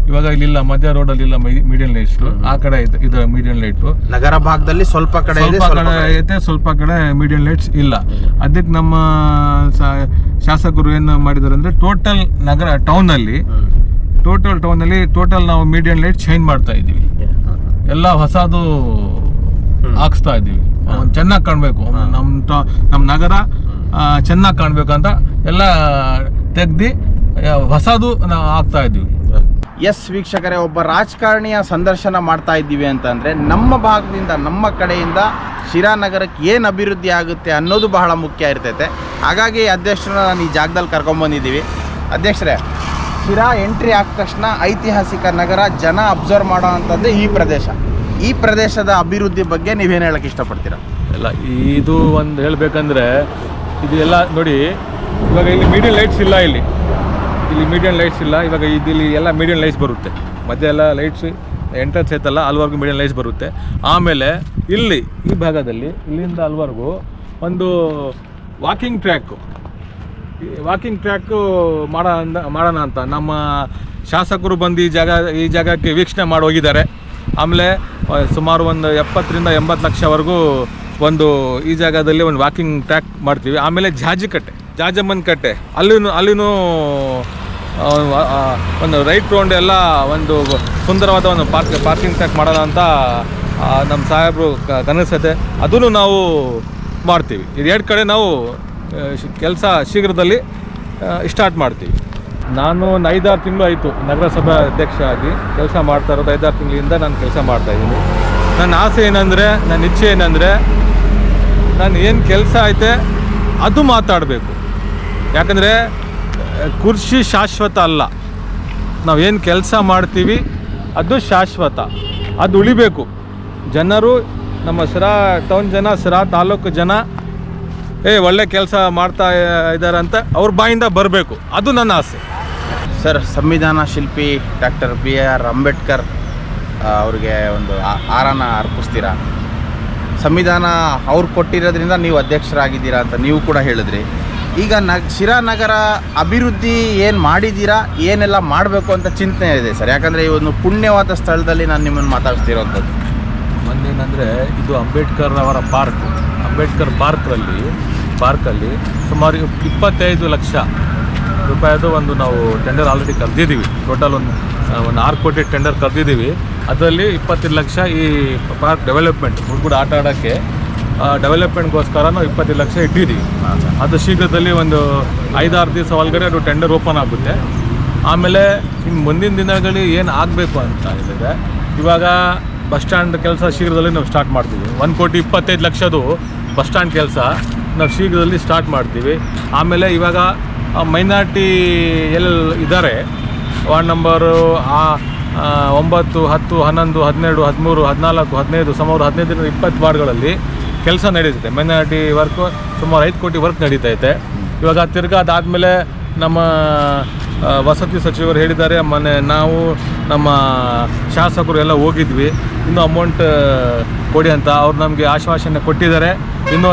ಇವಾಗ ಇಲ್ಲಿಲ್ಲ ಮಧ್ಯ ರೋಡಲ್ಲಿ ಇಲ್ಲ ಮೀಡಿಯಂ ಲೈಟ್ಸ್ ಆ ಕಡೆ ಇದೆ ಇದು ಮೀಡಿಯನ್ ಲೈಟು ನಗರ ಭಾಗದಲ್ಲಿ ಸ್ವಲ್ಪ ಕಡೆ ಐತೆ ಸ್ವಲ್ಪ ಕಡೆ ಮೀಡಿಯಂ ಲೈಟ್ಸ್ ಇಲ್ಲ. ಅದಕ್ಕೆ ನಮ್ಮ ಶಾಸಕರು ಏನು ಮಾಡಿದ್ದಾರೆ ಅಂದ್ರೆ ಟೋಟಲ್ ನಗರ ಟೌನ್ ಅಲ್ಲಿ ಟೋಟಲ್ ಟೌನ್ ಅಲ್ಲಿ ಟೋಟಲ್ ನಾವು ಮೀಡಿಯಂ ಲೈಟ್ ಚೇಂಜ್ ಮಾಡ್ತಾ ಇದೀವಿ ಎಲ್ಲ ಹೊಸದು ಹಾಕ್ಸ್ತಾ ಚೆನ್ನಾಗಿ ಕಾಣಬೇಕು. ನಮ್ಮ ನಮ್ಮ ನಗರ ಚೆನ್ನಾಗಿ ಕಾಣಬೇಕು ಅಂತ ಎಲ್ಲ ತೆಗ್ದು ಹೊಸದು ನಾವು ಆಗ್ತಾ ಇದೀವಿ ಎಸ್ ವೀಕ್ಷಕರೇ ಒಬ್ಬ ರಾಜಕಾರಣಿಯ ಸಂದರ್ಶನ ಮಾಡ್ತಾ ಇದ್ದೀವಿ ಅಂತಂದ್ರೆ ನಮ್ಮ ಭಾಗದಿಂದ ನಮ್ಮ ಕಡೆಯಿಂದ ಶಿರಾನಗರಕ್ಕೆ ಏನು ಅಭಿವೃದ್ಧಿ ಆಗುತ್ತೆ ಅನ್ನೋದು ಬಹಳ ಮುಖ್ಯ ಇರ್ತೈತೆ. ಹಾಗಾಗಿ ಅಧ್ಯಕ್ಷರನ್ನ ನಾನು ಈ ಜಾಗದಲ್ಲಿ ಕರ್ಕೊಂಬಂದಿದ್ದೀವಿ ಅಧ್ಯಕ್ಷರೇ ಶಿರಾ ಎಂಟ್ರಿ ಆದ ತಕ್ಷಣ ಐತಿಹಾಸಿಕ ನಗರ ಜನ ಅಬ್ಸರ್ವ್ ಮಾಡೋ ಅಂತಂದರೆ ಈ ಪ್ರದೇಶ. ಈ ಪ್ರದೇಶದ ಅಭಿವೃದ್ಧಿ ಬಗ್ಗೆ ನೀವೇನು ಹೇಳಕ್ಕೆ ಇಷ್ಟಪಡ್ತೀರಾ? ಎಲ್ಲ ಇದು ಒಂದು ಹೇಳಬೇಕಂದ್ರೆ, ಇದು ಎಲ್ಲ ನೋಡಿ, ಇವಾಗ ಇಲ್ಲಿ ಮೀಡಿಯಂ ಲೈಟ್ಸ್ ಇಲ್ಲ ಇಲ್ಲಿ. ಇಲ್ಲಿ ಮೀಡಿಯಂ ಲೈಟ್ಸ್ ಇಲ್ಲ, ಇವಾಗ ಇಲ್ಲಿ ಎಲ್ಲ ಮೀಡಿಯಂ ಲೈಟ್ಸ್ ಬರುತ್ತೆ. ಮಧ್ಯೆ ಎಲ್ಲ ಲೈಟ್ಸ್ ಎಂಟ್ರೆನ್ಸ್ ಐತಲ್ಲ, ಅಲ್ವರೆಗೂ ಮೀಡಿಯಂ ಲೈಟ್ಸ್ ಬರುತ್ತೆ. ಆಮೇಲೆ ಇಲ್ಲಿ, ಈ ಭಾಗದಲ್ಲಿ, ಇಲ್ಲಿಂದ ಅಲ್ವರೆಗೂ ಒಂದು ವಾಕಿಂಗ್ ಟ್ರ್ಯಾಕು ವಾಕಿಂಗ್ ಟ್ರ್ಯಾಕು ಮಾಡೋಣ ಮಾಡೋಣ ಅಂತ. ನಮ್ಮ ಶಾಸಕರು ಬಂದು ಈ ಜಾಗ ಈ ಜಾಗಕ್ಕೆ ವೀಕ್ಷಣೆ ಮಾಡಿ ಹೋಗಿದ್ದಾರೆ. ಆಮೇಲೆ ಸುಮಾರು ಒಂದು ಎಪ್ಪತ್ತರಿಂದ ಎಂಬತ್ತು ಲಕ್ಷವರೆಗೂ ಒಂದು ಈ ಜಾಗದಲ್ಲಿ ಒಂದು ವಾಕಿಂಗ್ ಟ್ರ್ಯಾಕ್ ಮಾಡ್ತೀವಿ. ಆಮೇಲೆ ಜಾಜಿಕಟ್ಟೆ, ಜಾಜಮ್ಮನ ಕಟ್ಟೆ. ಅಲ್ಲಿನೂ ಅಲ್ಲಿನೂ ಒಂದು ರೈಟ್ ರೌಂಡ್ ಎಲ್ಲ ಒಂದು ಸುಂದರವಾದ ಒಂದು ಪಾರ್ಕ್ ಪಾರ್ಕಿಂಗ್ ಟ್ರ್ಯಾಕ್ ಮಾಡೋಣ ಅಂತ ನಮ್ಮ ಸಾಹೇಬರು ಕನಸೈತೆ ಅದನ್ನು ನಾವು ಮಾಡ್ತೀವಿ. ಇದು ಎರಡು ಕಡೆ ನಾವು ಕೆಲಸ ಶೀಘ್ರದಲ್ಲಿ ಸ್ಟಾರ್ಟ್ ಮಾಡ್ತೀವಿ. ನಾನು ಐದಾರು ತಿಂಗಳು ಆಯಿತು ನಗರಸಭಾ ಅಧ್ಯಕ್ಷ ಆಗಿ ಕೆಲಸ ಮಾಡ್ತಾ ಇರೋದು. ಐದಾರು ತಿಂಗಳಿಂದ ನಾನು ಕೆಲಸ ಮಾಡ್ತಾ ಇದ್ದೀನಿ. ನನ್ನ ಆಸೆ ಏನಂದರೆ, ನನ್ನ ಇಚ್ಛೆ ಏನಂದರೆ, ನಾನು ಏನು ಕೆಲಸ ಐತೆ ಅದು ಮಾತಾಡಬೇಕು. ಯಾಕಂದರೆ ಕೃಷಿ ಶಾಶ್ವತ ಅಲ್ಲ. ನಾವು ಏನು ಕೆಲಸ ಮಾಡ್ತೀವಿ ಅದು ಶಾಶ್ವತ. ಅದು ಉಳಿಬೇಕು. ಜನರು, ನಮ್ಮ ಸಿರಾ ಟೌನ್ ಜನ ಸಿರಾ ತಾಲೂಕು ಜನ, ಏ, ಒಳ್ಳೆ ಕೆಲಸ ಮಾಡ್ತಾ ಇದ್ದಾರೆ ಅಂತ ಅವ್ರ ಬಾಯಿಂದ ಬರಬೇಕು. ಅದು ನನ್ನ ಆಸೆ. ಸರ್, ಸಂವಿಧಾನ ಶಿಲ್ಪಿ ಡಾಕ್ಟರ್ ಬಿ ಆರ್ ಅಂಬೇಡ್ಕರ್ ಅವ್ರಿಗೆ ಒಂದು ಆರನ ಅರ್ಪಿಸ್ತೀರಾ? ಸಂವಿಧಾನ ಅವ್ರು ಕೊಟ್ಟಿರೋದ್ರಿಂದ ನೀವು ಅಧ್ಯಕ್ಷರಾಗಿದ್ದೀರಾ ಅಂತ ನೀವು ಕೂಡ ಹೇಳಿದ್ರಿ. ಈಗ ನ ಶಿರಾ ನಗರ ಅಭಿವೃದ್ಧಿ ಏನು ಮಾಡಿದ್ದೀರಾ, ಏನೆಲ್ಲ ಮಾಡಬೇಕು ಅಂತ ಚಿಂತನೆ ಇದೆ ಸರ್. ಯಾಕಂದರೆ ಈ ಒಂದು ಪುಣ್ಯವಾದ ಸ್ಥಳದಲ್ಲಿ ನಾನು ನಿಮ್ಮನ್ನು ಮಾತಾಡ್ತಿರೋಂಥದ್ದು ಒಂದೇನಂದರೆ ಇದು ಅಂಬೇಡ್ಕರ್ ಅವರ ಪಾರ್ಕ್. ಅಂಬೇಡ್ಕರ್ ಪಾರ್ಕಲ್ಲಿ ಪಾರ್ಕಲ್ಲಿ ಸುಮಾರು ಇಪ್ಪತ್ತೈದು ಲಕ್ಷ ರೂಪಾಯಿದು ಒಂದು ನಾವು ಟೆಂಡರ್ ಆಲ್ರೆಡಿ ಕರೆದಿದ್ದೀವಿ. ಟೋಟಲ್ ಒಂದು ಒಂದು ಆರು ಕೋಟಿ ಟೆಂಡರ್ ಕರೆದಿದ್ದೀವಿ. ಅದರಲ್ಲಿ ಇಪ್ಪತ್ತೈದು ಲಕ್ಷ ಈ ಪಾರ್ಕ್ ಡೆವಲಪ್ಮೆಂಟ್ ಹುಡುಗರು ಆಟ ಆಡೋಕ್ಕೆ ಡೆವಲಪ್ಮೆಂಟ್ಗೋಸ್ಕರ ನಾವು ಇಪ್ಪತ್ತೈದು ಲಕ್ಷ ಇಟ್ಟಿದ್ದೀವಿ. ಅದು ಶೀಘ್ರದಲ್ಲಿ ಒಂದು ಐದಾರು ದಿವಸ ಒಳಗಡೆ ಅದು ಟೆಂಡರ್ ಓಪನ್ ಆಗುತ್ತೆ. ಆಮೇಲೆ ಇನ್ನು ಮುಂದಿನ ದಿನಗಳಲ್ಲಿ ಏನು ಆಗಬೇಕು ಅಂತ ಹೇಳಿದರೆ, ಇವಾಗ ಬಸ್ ಸ್ಟ್ಯಾಂಡ್ ಕೆಲಸ ಶೀಘ್ರದಲ್ಲಿ ನಾವು ಸ್ಟಾರ್ಟ್ ಮಾಡ್ತೀವಿ. ಒಂದು ಕೋಟಿ ಇಪ್ಪತ್ತೈದು ಲಕ್ಷದು ಬಸ್ ಸ್ಟ್ಯಾಂಡ್ ಕೆಲಸ ನಾವು ಶೀಘ್ರದಲ್ಲಿ ಸ್ಟಾರ್ಟ್ ಮಾಡ್ತೀವಿ. ಆಮೇಲೆ ಇವಾಗ ಮೈನಾರಿಟಿ ಎಲ್ಲಿ ಇದ್ದಾರೆ? ವಾರ್ಡ್ ನಂಬರು, ಆ ಒಂಬತ್ತು, ಹತ್ತು, ಹನ್ನೊಂದು ಹನ್ನೆರಡು ಹದಿಮೂರು, ಹದಿನಾಲ್ಕು, ಹದಿನೈದು, ಸುಮಾರು ಹದಿನೈದರಿಂದ ಇಪ್ಪತ್ತು ವಾರ್ಡ್ಗಳಲ್ಲಿ ಕೆಲಸ ನಡೆಯುತ್ತೆ. ಮೈನಾರಿಟಿ ವರ್ಕು, ಸುಮಾರು ಐದು ಕೋಟಿ ವರ್ಕ್ ನಡೀತೈತೆ ಇವಾಗ ತಿರ್ಗಾ ಅದಾದಮೇಲೆ ನಮ್ಮ ವಸತಿ ಸಚಿವರು ಹೇಳಿದ್ದಾರೆ ಮೊನ್ನೆ ನಾವು, ನಮ್ಮ ಶಾಸಕರು ಎಲ್ಲ ಹೋಗಿದ್ವಿ. ಇನ್ನೂ ಅಮೌಂಟ್ ಕೊಡಿ ಅಂತ ಅವ್ರು ನಮಗೆ ಆಶ್ವಾಸನೆ ಕೊಟ್ಟಿದ್ದಾರೆ. ಇನ್ನೂ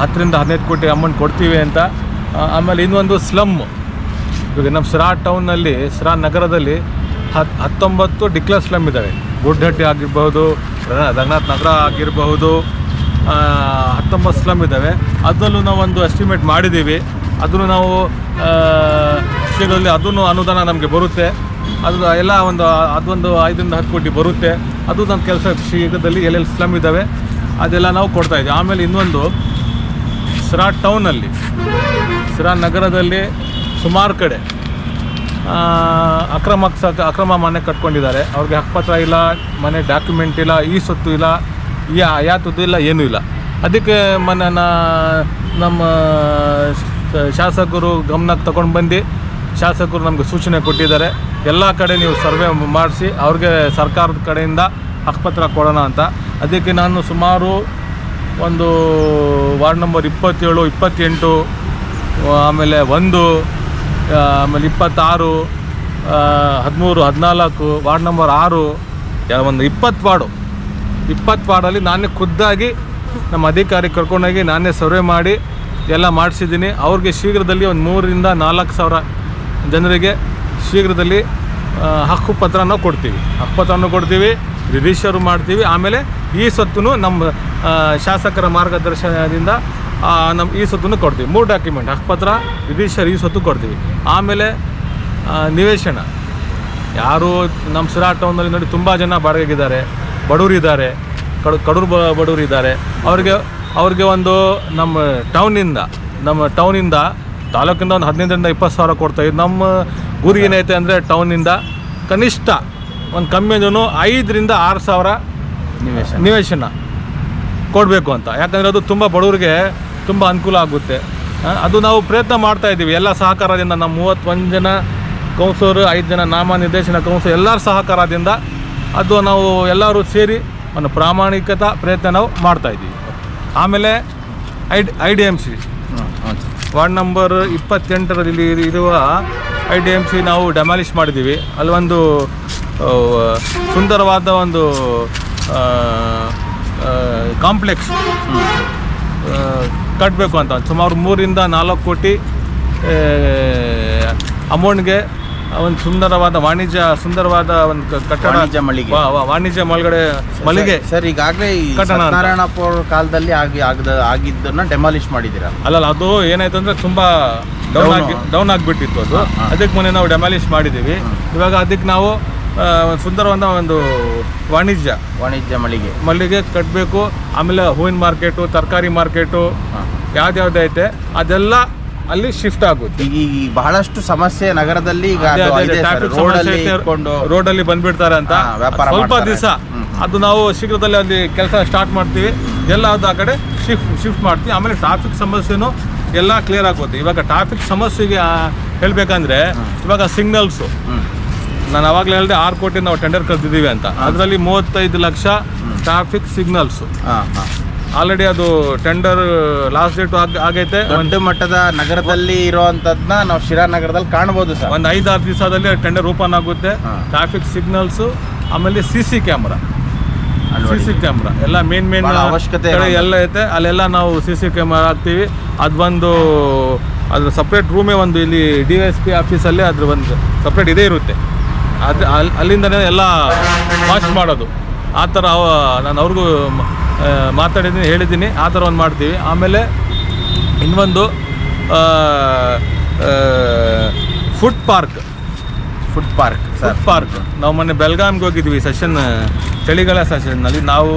ಹತ್ತರಿಂದ ಹದಿನೈದು ಕೋಟಿ ಅಮೌಂಟ್ ಕೊಡ್ತೀವಿ ಅಂತ ಆಮೇಲೆ ಇನ್ನೊಂದು ಸ್ಲಮ್. ಇವಾಗ ನಮ್ಮ ಸಿರಾ ಟೌನ್ನಲ್ಲಿ, ಸಿರಾ ನಗರದಲ್ಲಿ ಹತ್, ಹತ್ತೊಂಬತ್ತು ಡಿಕ್ಲರ್ ಸ್ಲಮ್ ಇದ್ದಾವೆ. ಗುಡ್ಡಹಟ್ಟಿ ಆಗಿರಬಹುದು ರಂಗನಾಥ್ ನಗರ ಆಗಿರಬಹುದು ಹತ್ತೊಂಬತ್ತು ಸ್ಲಮ್ ಇದ್ದಾವೆ. ಅದರಲ್ಲೂ ಒಂದು ಎಸ್ಟಿಮೇಟ್ ಮಾಡಿದ್ದೀವಿ. ಅದನ್ನು ನಾವು ಶೀಘ್ರದಲ್ಲಿ ಅದನ್ನು ಅನುದಾನ ನಮಗೆ ಬರುತ್ತೆ. ಅದು ಎಲ್ಲ ಒಂದು, ಅದೊಂದು ಐದರಿಂದ ಹತ್ತು ಕೋಟಿ ಬರುತ್ತೆ. ಅದು ನಮ್ಮ ಕೆಲಸ ಶೀಘ್ರದಲ್ಲಿ ಎಲ್ಲೆಲ್ಲಿ ಸ್ಲಮ್ ಇದ್ದಾವೆ, ಅದೆಲ್ಲ ನಾವು ಕೊಡ್ತಾ ಇದ್ದೀವಿ. ಆಮೇಲೆ ಇನ್ನೊಂದು, ಸಿರಾ ಟೌನಲ್ಲಿ ಸಿರಾ ನಗರದಲ್ಲಿ ಸುಮಾರು ಕಡೆ ಅಕ್ರಮ ಅಕ್ರಮ ಮನೆ ಕಟ್ಕೊಂಡಿದ್ದಾರೆ. ಅವ್ರಿಗೆ ಹಕ್ಕುಪತ್ರ ಇಲ್ಲ, ಮನೆ ಡಾಕ್ಯುಮೆಂಟ್ ಇಲ್ಲ, ಈ ಸೊತ್ತು ಇಲ್ಲ, ಈ ಆಯಾತದ್ದು ಇಲ್ಲ, ಏನೂ ಇಲ್ಲ. ಅದಕ್ಕೆ ಮನೆ ನಮ್ಮ ಶಾಸಕರು ಗಮನಕ್ಕೆ ತಗೊಂಡು ಬಂದು ಶಾಸಕರು ನಮಗೆ ಸೂಚನೆ ಕೊಟ್ಟಿದ್ದಾರೆ. ಎಲ್ಲ ಕಡೆ ನೀವು ಸರ್ವೆ ಮಾಡಿಸಿ, ಅವ್ರಿಗೆ ಸರ್ಕಾರದ ಕಡೆಯಿಂದ ಹಕ್ಕುಪತ್ರ ಕೊಡೋಣ ಅಂತ. ಅದಕ್ಕೆ ನಾನು ಸುಮಾರು ಒಂದು ವಾರ್ಡ್ ನಂಬರ್ ಇಪ್ಪತ್ತೇಳು, ಇಪ್ಪತ್ತೆಂಟು ಆಮೇಲೆ ಒಂದು ಆಮೇಲೆ ಇಪ್ಪತ್ತಾರು ಹದಿಮೂರು, ಹದಿನಾಲ್ಕು, ವಾರ್ಡ್ ನಂಬರ್ ಆರು ಒಂದು ಇಪ್ಪತ್ತು ವಾರ್ಡು. ಇಪ್ಪತ್ತು ವಾರ್ಡಲ್ಲಿ ನಾನೇ ಖುದ್ದಾಗಿ ನಮ್ಮ ಅಧಿಕಾರಿ ಕರ್ಕೊಂಡೋಗಿ ನಾನೇ ಸರ್ವೆ ಮಾಡಿ ಎಲ್ಲ ಮಾಡಿಸಿದ್ದೀನಿ. ಅವ್ರಿಗೆ ಶೀಘ್ರದಲ್ಲಿ ಒಂದು ಮೂರರಿಂದ ನಾಲ್ಕು ಸಾವಿರ ಜನರಿಗೆ ಶೀಘ್ರದಲ್ಲಿ ಹಕ್ಕುಪತ್ರ ಹಕ್ಕುಪತ್ರನ ಕೊಡ್ತೀವಿ. ಹಕ್ಕುಪತ್ರನ ಕೊಡ್ತೀವಿ ರಿಜಿಸ್ಟರ್ ಮಾಡ್ತೀವಿ. ಆಮೇಲೆ ಈ ಸೊತ್ತನ್ನು ನಮ್ಮ ಶಾಸಕರ ಮಾರ್ಗದರ್ಶನದಿಂದ ನಮ್ಮ ಈ ಸೊತ್ತನ್ನು ಕೊಡ್ತೀವಿ. ಮೂರು ಡಾಕ್ಯುಮೆಂಟ್ ಹಕ್ಕುಪತ್ರ ರಿಜಿಸ್ಟರ್ ಈ ಸತ್ತು ಕೊಡ್ತೀವಿ. ಆಮೇಲೆ ನಿವೇಶನ. ಯಾರು ನಮ್ಮ ಸಿರಾ ಟೌನಲ್ಲಿ ನೋಡಿ ತುಂಬ ಜನ ಬಾಡಿಗೆಗಿದ್ದಾರೆ. ಬಡವರಿದ್ದಾರೆ ಕಡು ಕಡೂರು ಬ ಬಡವರು ಇದ್ದಾರೆ. ಅವ್ರಿಗೆ ಅವ್ರಿಗೆ ಒಂದು ನಮ್ಮ ಟೌನಿಂದ ನಮ್ಮ ಟೌನಿಂದ ತಾಲೂಕಿಂದ ಒಂದು ಹದಿನೈದರಿಂದ ಇಪ್ಪತ್ತು ಸಾವಿರ ಕೊಡ್ತಾಯಿದ್ದು ನಮ್ಮ ಗುರಿ ಏನೈತೆ ಅಂದರೆ ಟೌನಿಂದ ಕನಿಷ್ಠ ಒಂದು ಕಮ್ಮಿ ಅಂದ್ರೂ ಐದರಿಂದ ಆರು ಸಾವಿರ ನಿವೇಶನ. ನಿವೇಶನ ಕೊಡಬೇಕು ಅಂತ. ಯಾಕಂದರೆ ಅದು ತುಂಬ ಬಡವರಿಗೆ ತುಂಬ ಅನುಕೂಲ ಆಗುತ್ತೆ. ಅದು ನಾವು ಪ್ರಯತ್ನ ಮಾಡ್ತಾ ಇದ್ದೀವಿ. ಎಲ್ಲ ಸಹಕಾರದಿಂದ ನಮ್ಮ ಮೂವತ್ತೊಂದು ಜನ ಕೌನ್ಸರು ಐದು ಜನ ನಾಮ ನಿರ್ದೇಶನ ಕೌನ್ಸಿಲ್ ಎಲ್ಲರ ಸಹಕಾರದಿಂದ ಅದು ನಾವು ಎಲ್ಲರೂ ಸೇರಿ ಒಂದು ಪ್ರಾಮಾಣಿಕತಾ ಪ್ರಯತ್ನ ನಾವು ಮಾಡ್ತಾ ಇದ್ದೀವಿ. ಆಮೇಲೆ I I D M C. Ward number ಇಪ್ಪತ್ತೆಂಟರಲ್ಲಿ ಇರುವ ಐ ಡಿ ಎಂ ಸಿ ನಾವು ಡೆಮಾಲಿಷ್ ಮಾಡಿದ್ದೀವಿ. ಅಲ್ಲಿ ಒಂದು ಸುಂದರವಾದ ಒಂದು ಕಾಂಪ್ಲೆಕ್ಸ್. ಕಟ್ಟಬೇಕು ಅಂತ ಸುಮಾರು ಮೂರಿಂದ ನಾಲ್ಕು ಕೋಟಿ ಅಮೌಂಟ್ಗೆ ಒಂದು ಸುಂದರವಾದ ವಾಣಿಜ್ಯ ಸುಂದರವಾದ ಒಂದು ಕಟ್ಟಡ ವಾಣಿಜ್ಯ ಮಳಿಗೆ. ವಾಣಿಜ್ಯ ಮಳಿಗೆ ಮಳಿಗೆ ಸರ್ ಈಗಾಗಲೇ. ಸತ್ಯನಾರಾಯಣಪ್ಪ ಅವ್ರ ಕಾಲದಲ್ಲಿ ಆಗಿ ಆಗದ ಆಗಿದ್ದನ್ನ ಡೆಮಾಲಿಷ್ ಮಾಡಿದ್ದೀರಾ ಅಲ್ಲಲ್ಲ ಅದು ಏನಾಯ್ತು ಅಂದ್ರೆ ತುಂಬಾ ಡೌನ್. ಆಗಿ ಡೌನ್ ಆಗಿಬಿಟ್ಟಿತ್ತು ಅದು. ಅದಕ್ಕೆ ಮೊನ್ನೆ ನಾವು ಡೆಮಾಲಿಷ್ ಮಾಡಿದ್ದೀವಿ ಇವಾಗ ಅದಕ್ಕೆ ನಾವು ಸುಂದರವಾದ ಒಂದು ವಾಣಿಜ್ಯ. ವಾಣಿಜ್ಯ ಮಳಿಗೆ. ಮಲ್ಲಿಗೆ ಕಟ್ಟಬೇಕು ಆಮೇಲೆ ಹೂವಿನ ಮಾರ್ಕೆಟು ತರಕಾರಿ ಮಾರ್ಕೆಟು. ಯಾವ್ದ್ಯಾವ್ದು ಐತೆ ಅದೆಲ್ಲ ಅಲ್ಲಿ ಶಿಫ್ಟ್ ಆಗುತ್ತೆ. ಈಗ ಈ ಬಹಳಷ್ಟು ಸಮಸ್ಯೆ ನಗರದಲ್ಲಿ ಈಗ ಅಲ್ಲಿ ಅದು ಅದೇ, ಇದೆ ಸರ್. traffic ರೋಡಲ್ಲಿ ಇಟ್ಕೊಂಡು ರೋಡಲ್ಲಿ ಬಂದ್ಬಿಡ್ತಾರೆ ಅಂತ. ಹಾ, ವ್ಯಾಪಾರ ಸ್ವಲ್ಪ ಮಾಡ್ತಾರೆ. ದಿವಸ. ಅದು ನಾವು ಶೀಘ್ರದಲ್ಲಿ ಅಲ್ಲಿ ಕೆಲಸ ಸ್ಟಾರ್ಟ್ ಮಾಡ್ತೀವಿ. ಎಲ್ಲ ಅದು ಆ ಕಡೆ ಶಿಫ್ಟ್ ಶಿಫ್ಟ್ ಮಾಡ್ತೀವಿ. ಆಮೇಲೆ ಟ್ರಾಫಿಕ್ ಸಮಸ್ಯೆನೂ ಎಲ್ಲ ಕ್ಲಿಯರ್ ಆಗುತ್ತೆ ಇವಾಗ ಟ್ರಾಫಿಕ್ ಸಮಸ್ಯೆಗೆ ಆ, ಹೇಳ್ಬೇಕಂದ್ರೆ ಇವಾಗ ಸಿಗ್ನಲ್ಸು ಹ್ಮ್. ನಾನು ಅವಾಗಲೇ ಹೇಳಿದೆ ಆರು ಕೋಟಿ ನಾವು ಟೆಂಡರ್ ಕರೆದಿದ್ದೀವಿ ಅಂತ. ಅದರಲ್ಲಿ ಮೂವತ್ತೈದು ಲಕ್ಷ ಟ್ರಾಫಿಕ್ ಸಿಗ್ನಲ್ಸು ಆಲ್ರೆಡಿ ಅದು ಟೆಂಡರ್ ಲಾಸ್ಟ್ ಡೇಟ್ ಆಗೈತೆ. ದೊಡ್ಡ ಮಟ್ಟದ ನಗರದಲ್ಲಿ ಇರುವಂತದ್ನ ನಾವು ಶಿರಾ ನಗರದಲ್ಲಿ ಕಾಣಬಹುದು ಸರ್. ಒಂದು ಐದಾರು ದಿವಸದಲ್ಲಿ ಟೆಂಡರ್ ಓಪನ್ ಆಗುತ್ತೆ. ಟ್ರಾಫಿಕ್ ಸಿಗ್ನಲ್ಸ್ ಆಮೇಲೆ C C camera C C camera ಎಲ್ಲ ಮೇನ್ ಮೇನ್ ಅವಶ್ಯಕತೆ. ಎಲ್ಲ ಐತೆ. ಅಲ್ಲೆಲ್ಲ ನಾವು ಸಿ ಸಿ ಕ್ಯಾಮ್ರಾ ಹಾಕ್ತೀವಿ. ಅದು ಬಂದು ಅದ್ರ ಸಪ್ರೇಟ್ ರೂಮೇ ಒಂದು ಇಲ್ಲಿ ಡಿ ಎಸ್ ಪಿ ಆಫೀಸಲ್ಲಿ ಅದ್ರ ಒಂದು ಸಪ್ರೇಟ್ ಇದೇ ಇರುತ್ತೆ. ಅದು ಅಲ್ಲಿ ಅಲ್ಲಿಂದನೇ ಎಲ್ಲ ವಾಶ್ ಮಾಡೋದು. ಆ ಥರ ನಾನು ಅವ್ರಿಗೂ ಮಾತಾಡಿದ್ದೀನಿ ಹೇಳಿದ್ದೀನಿ ಆ ಥರ ಒಂದು ಮಾಡ್ತೀವಿ. ಆಮೇಲೆ ಇನ್ನೊಂದು food park food park sir. Food park ನಾವು ಮೊನ್ನೆ ಬೆಲ್ಗಾಮ್ಗೆ ಹೋಗಿದ್ವಿ ಸೆಷನ್ ಚಳಿಗಾಲ ಸೆಷನ್ನಲ್ಲಿ. ನಾವು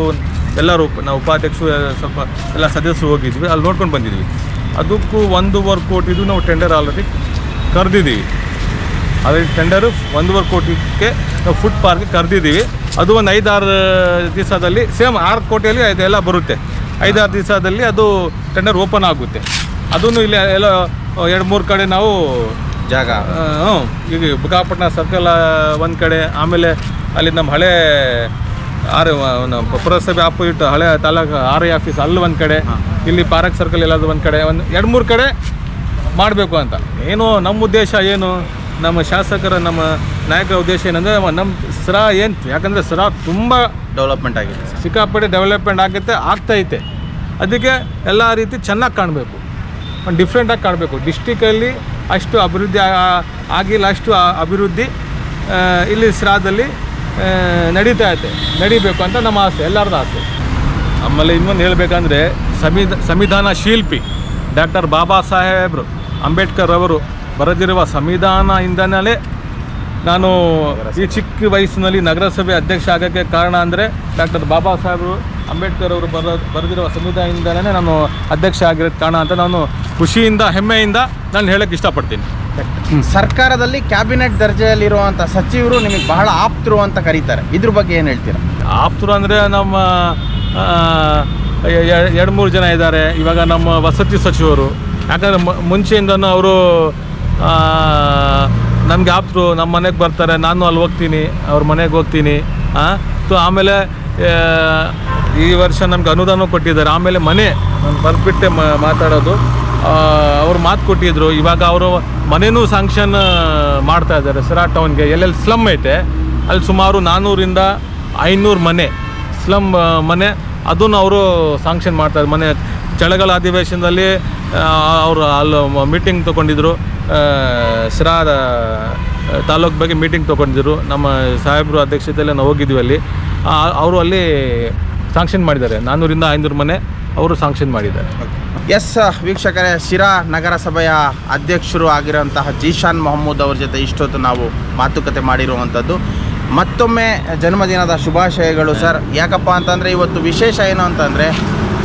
ಎಲ್ಲರೂ ನಾವು ಉಪಾಧ್ಯಕ್ಷರು ಸ್ವಲ್ಪ ಎಲ್ಲ ಸದಸ್ಯರು ಹೋಗಿದ್ವಿ. ಅಲ್ಲಿ ನೋಡ್ಕೊಂಡು ಬಂದಿದ್ವಿ. ಅದಕ್ಕೂ ಒಂದೂವರೆ ಕೋಟಿದು ನಾವು ಟೆಂಡರ್ ಆಲ್ರೆಡಿ ಕರೆದಿದ್ದೀವಿ. ಅದೇ ಟೆಂಡರು ಒಂದೂವರೆ ಕೋಟಿಗೆ ನಾವು ಫುಡ್ ಪಾರ್ಕ್ ಕರೆದಿದ್ದೀವಿ. ಅದು ಒಂದು ಐದಾರು ದಿವಸದಲ್ಲಿ ಸೇಮ್ ಆರು ಕೋಟಿಯಲ್ಲಿ ಇದೆಲ್ಲ ಬರುತ್ತೆ. ಐದಾರು ದಿವಸದಲ್ಲಿ ಅದು ಟೆಂಡರ್ ಓಪನ್ ಆಗುತ್ತೆ. ಅದನ್ನು ಇಲ್ಲಿ ಎಲ್ಲ ಎರಡು ಮೂರು ಕಡೆ ನಾವು ಜಾಗ. ಹ್ಞೂ ಈಗ ಬಿಗಾಪಟ್ಟಣ ಸರ್ಕಲ್ ಒಂದು ಕಡೆ ಆಮೇಲೆ ಅಲ್ಲಿ ನಮ್ಮ ಹಳೆ ಆರ್ ಪುರಸಭೆ ಆಪೋಸಿಟ್ ಹಳೆ ತಾಲೂಕು ಆರ್ ಐ ಆಫೀಸ್ ಅಲ್ಲಿ ಒಂದು ಕಡೆ ಇಲ್ಲಿ ಪಾರಕ್ ಸರ್ಕಲ್ ಎಲ್ಲಾದ್ರು ಒಂದು ಕಡೆ ಒಂದು ಎರಡು ಮೂರು ಕಡೆ ಮಾಡಬೇಕು ಅಂತ. ಏನು ನಮ್ಮ ಉದ್ದೇಶ ಏನು? ನಮ್ಮ ಶಾಸಕರ ನಮ್ಮ ನಾಯಕರ ಉದ್ದೇಶ ಏನಂದರೆ ನಮ್ಮ ಸರಾ ಏನು ಯಾಕಂದರೆ ಸರಾ ತುಂಬ ಡೆವಲಪ್ಮೆಂಟ್ ಆಗಿದೆ. ಸಿಕ್ಕಾಪಟ್ಟೆ ಡೆವಲಪ್ಮೆಂಟ್ ಆಗುತ್ತೆ ಆಗ್ತೈತೆ ಅದಕ್ಕೆ ಎಲ್ಲ ರೀತಿ ಚೆನ್ನಾಗಿ ಕಾಣಬೇಕು. ಒಂದು ಡಿಫ್ರೆಂಟಾಗಿ ಕಾಣಬೇಕು. ಡಿಸ್ಟಿಕಲ್ಲಿ ಅಷ್ಟು ಅಭಿವೃದ್ಧಿ ಆಗಿಲ್ಲ ಅಷ್ಟು ಅಭಿವೃದ್ಧಿ ಇಲ್ಲಿ ಸ್ರಾದಲ್ಲಿ ನಡೀತಾ ಇದೆ ನಡಿಬೇಕು ಅಂತ ನಮ್ಮ ಆಸೆ ಎಲ್ಲರದ್ದು ಆಸೆ. ಆಮೇಲೆ ಇನ್ನೊಂದು ಹೇಳಬೇಕಂದ್ರೆ ಸಂವಿಧ ಸಂವಿಧಾನ ಶಿಲ್ಪಿ ಡಾಕ್ಟರ್ ಬಾಬಾ ಸಾಹೇಬ್ರು ಅಂಬೇಡ್ಕರ್ ಅವರು ಬರೆದಿರುವ ಸಂವಿಧಾನದಿಂದಲೇ ನಾನು ಈ ಚಿಕ್ಕ ವಯಸ್ಸಿನಲ್ಲಿ ನಗರಸಭೆ ಅಧ್ಯಕ್ಷ ಆಗೋಕ್ಕೆ ಕಾರಣ ಅಂದರೆ ಡಾಕ್ಟರ್ ಬಾಬಾ ಸಾಹೇಬರು ಅಂಬೇಡ್ಕರ್ ಅವರು ಬರ ಬರೆದಿರುವ ಸಂವಿಧಾನದಿಂದಲೇ ನಾನು ಅಧ್ಯಕ್ಷ ಆಗಿರೋದು ಕಾರಣ ಅಂತ ನಾನು ಖುಷಿಯಿಂದ ಹೆಮ್ಮೆಯಿಂದ ನಾನು ಹೇಳೋಕ್ಕೆ ಇಷ್ಟಪಡ್ತೀನಿ. ಸರ್ಕಾರದಲ್ಲಿ ಕ್ಯಾಬಿನೆಟ್ ದರ್ಜೆಯಲ್ಲಿರುವಂಥ ಸಚಿವರು ನಿಮಗೆ ಬಹಳ ಆಪ್ತರು ಅಂತ ಕರೀತಾರೆ. ಇದ್ರ ಬಗ್ಗೆ ಏನು ಹೇಳ್ತೀರಾ? ಆಪ್ತರು ಅಂದರೆ ನಮ್ಮ ಎರಡು ಮೂರು ಜನ ಇದ್ದಾರೆ. ಇವಾಗ ನಮ್ಮ ವಸತಿ ಸಚಿವರು. ಯಾಕಂದರೆ ಮುಂಚೆಯಿಂದನೂ ಅವರು ನಮಗೆ ಆಪ್ತರು ನಮ್ಮ ಮನೆಗೆ ಬರ್ತಾರೆ, ನಾನು ಅಲ್ಲಿ ಹೋಗ್ತೀನಿ, ಅವ್ರ ಮನೆಗೆ ಹೋಗ್ತೀನಿ ಸೊ ಆಮೇಲೆ ಈ ವರ್ಷ ನಮ್ಗೆ ಅನುದಾನ ಕೊಟ್ಟಿದ್ದಾರೆ. ಆಮೇಲೆ ಮನೆ, ನಾನು ಬರ್ಬಿಟ್ಟೆ ಮಾತಾಡೋದು. ಅವ್ರು ಮಾತು ಕೊಟ್ಟಿದ್ರು. ಇವಾಗ ಅವರು ಮನೆಯೂ ಸಾಂಕ್ಷನ್ ಮಾಡ್ತಾ ಇದ್ದಾರೆ. ಸಿರಾ ಟೌನ್ಗೆ ಎಲ್ಲೆಲ್ಲಿ ಸ್ಲಮ್ ಐತೆ, ಅಲ್ಲಿ ಸುಮಾರು ನಾನ್ನೂರಿಂದ ಐನೂರು ಮನೆ. ಸ್ಲಮ್ ಮನೆ. ಅದನ್ನು ಅವರು ಸಾಂಕ್ಷನ್ ಮಾಡ್ತಾರೆ ಮನೆ ಚಳಿಗಾಲ ಅಧಿವೇಶನದಲ್ಲಿ ಅವರು ಅಲ್ಲಿ ಮೀಟಿಂಗ್ ತೊಗೊಂಡಿದ್ರು. ಶಿರಾದ ತಾಲೂಕು ಬಗ್ಗೆ ಮೀಟಿಂಗ್ ತೊಗೊಂಡಿದ್ರು. ನಮ್ಮ ಸಾಹೇಬರು ಅಧ್ಯಕ್ಷತೆಯಲ್ಲಿ ನಾವು ಹೋಗಿದ್ವಿ ಅಲ್ಲಿ. ಅವರು ಅಲ್ಲಿ ಸಾಂಕ್ಷನ್ ಮಾಡಿದ್ದಾರೆ. ನಾನ್ನೂರಿಂದ ಐನೂರು ಮನೆ ಅವರು ಸಾಂಕ್ಷನ್ ಮಾಡಿದ್ದಾರೆ. ಎಸ್ ವೀಕ್ಷಕರೇ, ಶಿರಾ ನಗರಸಭೆಯ ಅಧ್ಯಕ್ಷರು ಆಗಿರುವಂತಹ ಜೀಶಾನ್ ಮೊಹಮ್ಮದ್ ಅವ್ರ ಜೊತೆ ಇಷ್ಟೊತ್ತು ನಾವು ಮಾತುಕತೆ ಮಾಡಿರುವಂಥದ್ದು. ಮತ್ತೊಮ್ಮೆ ಜನ್ಮದಿನದ ಶುಭಾಶಯಗಳು, ಸರ್. ಯಾಕಪ್ಪ ಅಂತಂದರೆ, ಇವತ್ತು ವಿಶೇಷ ಏನು ಅಂತಂದರೆ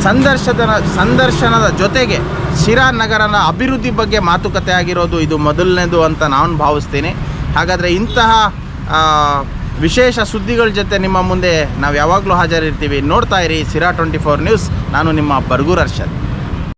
ಸಂದರ್ಶನ, ಸಂದರ್ಶನದ ಜೊತೆಗೆ ಶಿರಾ ನಗರನ ಅಭಿವೃದ್ಧಿ ಬಗ್ಗೆ ಮಾತುಕತೆ ಆಗಿರೋದು ಇದು ಮೊದಲನೇದು ಅಂತ ನಾನು ಭಾವಿಸ್ತೀನಿ. ಹಾಗಾದರೆ ಇಂತಹ ವಿಶೇಷ ಸುದ್ದಿಗಳ ಜೊತೆ ನಿಮ್ಮ ಮುಂದೆ ನಾವು ಯಾವಾಗಲೂ ಹಾಜರಿರ್ತೀವಿ. ನೋಡ್ತಾ ಇರಿ ಸಿರಾ ಟ್ವೆಂಟಿ ಫೋರ್ ನ್ಯೂಸ್. ನಾನು ನಿಮ್ಮ ಬರ್ಗೂರ್ ಅರ್ಷದ್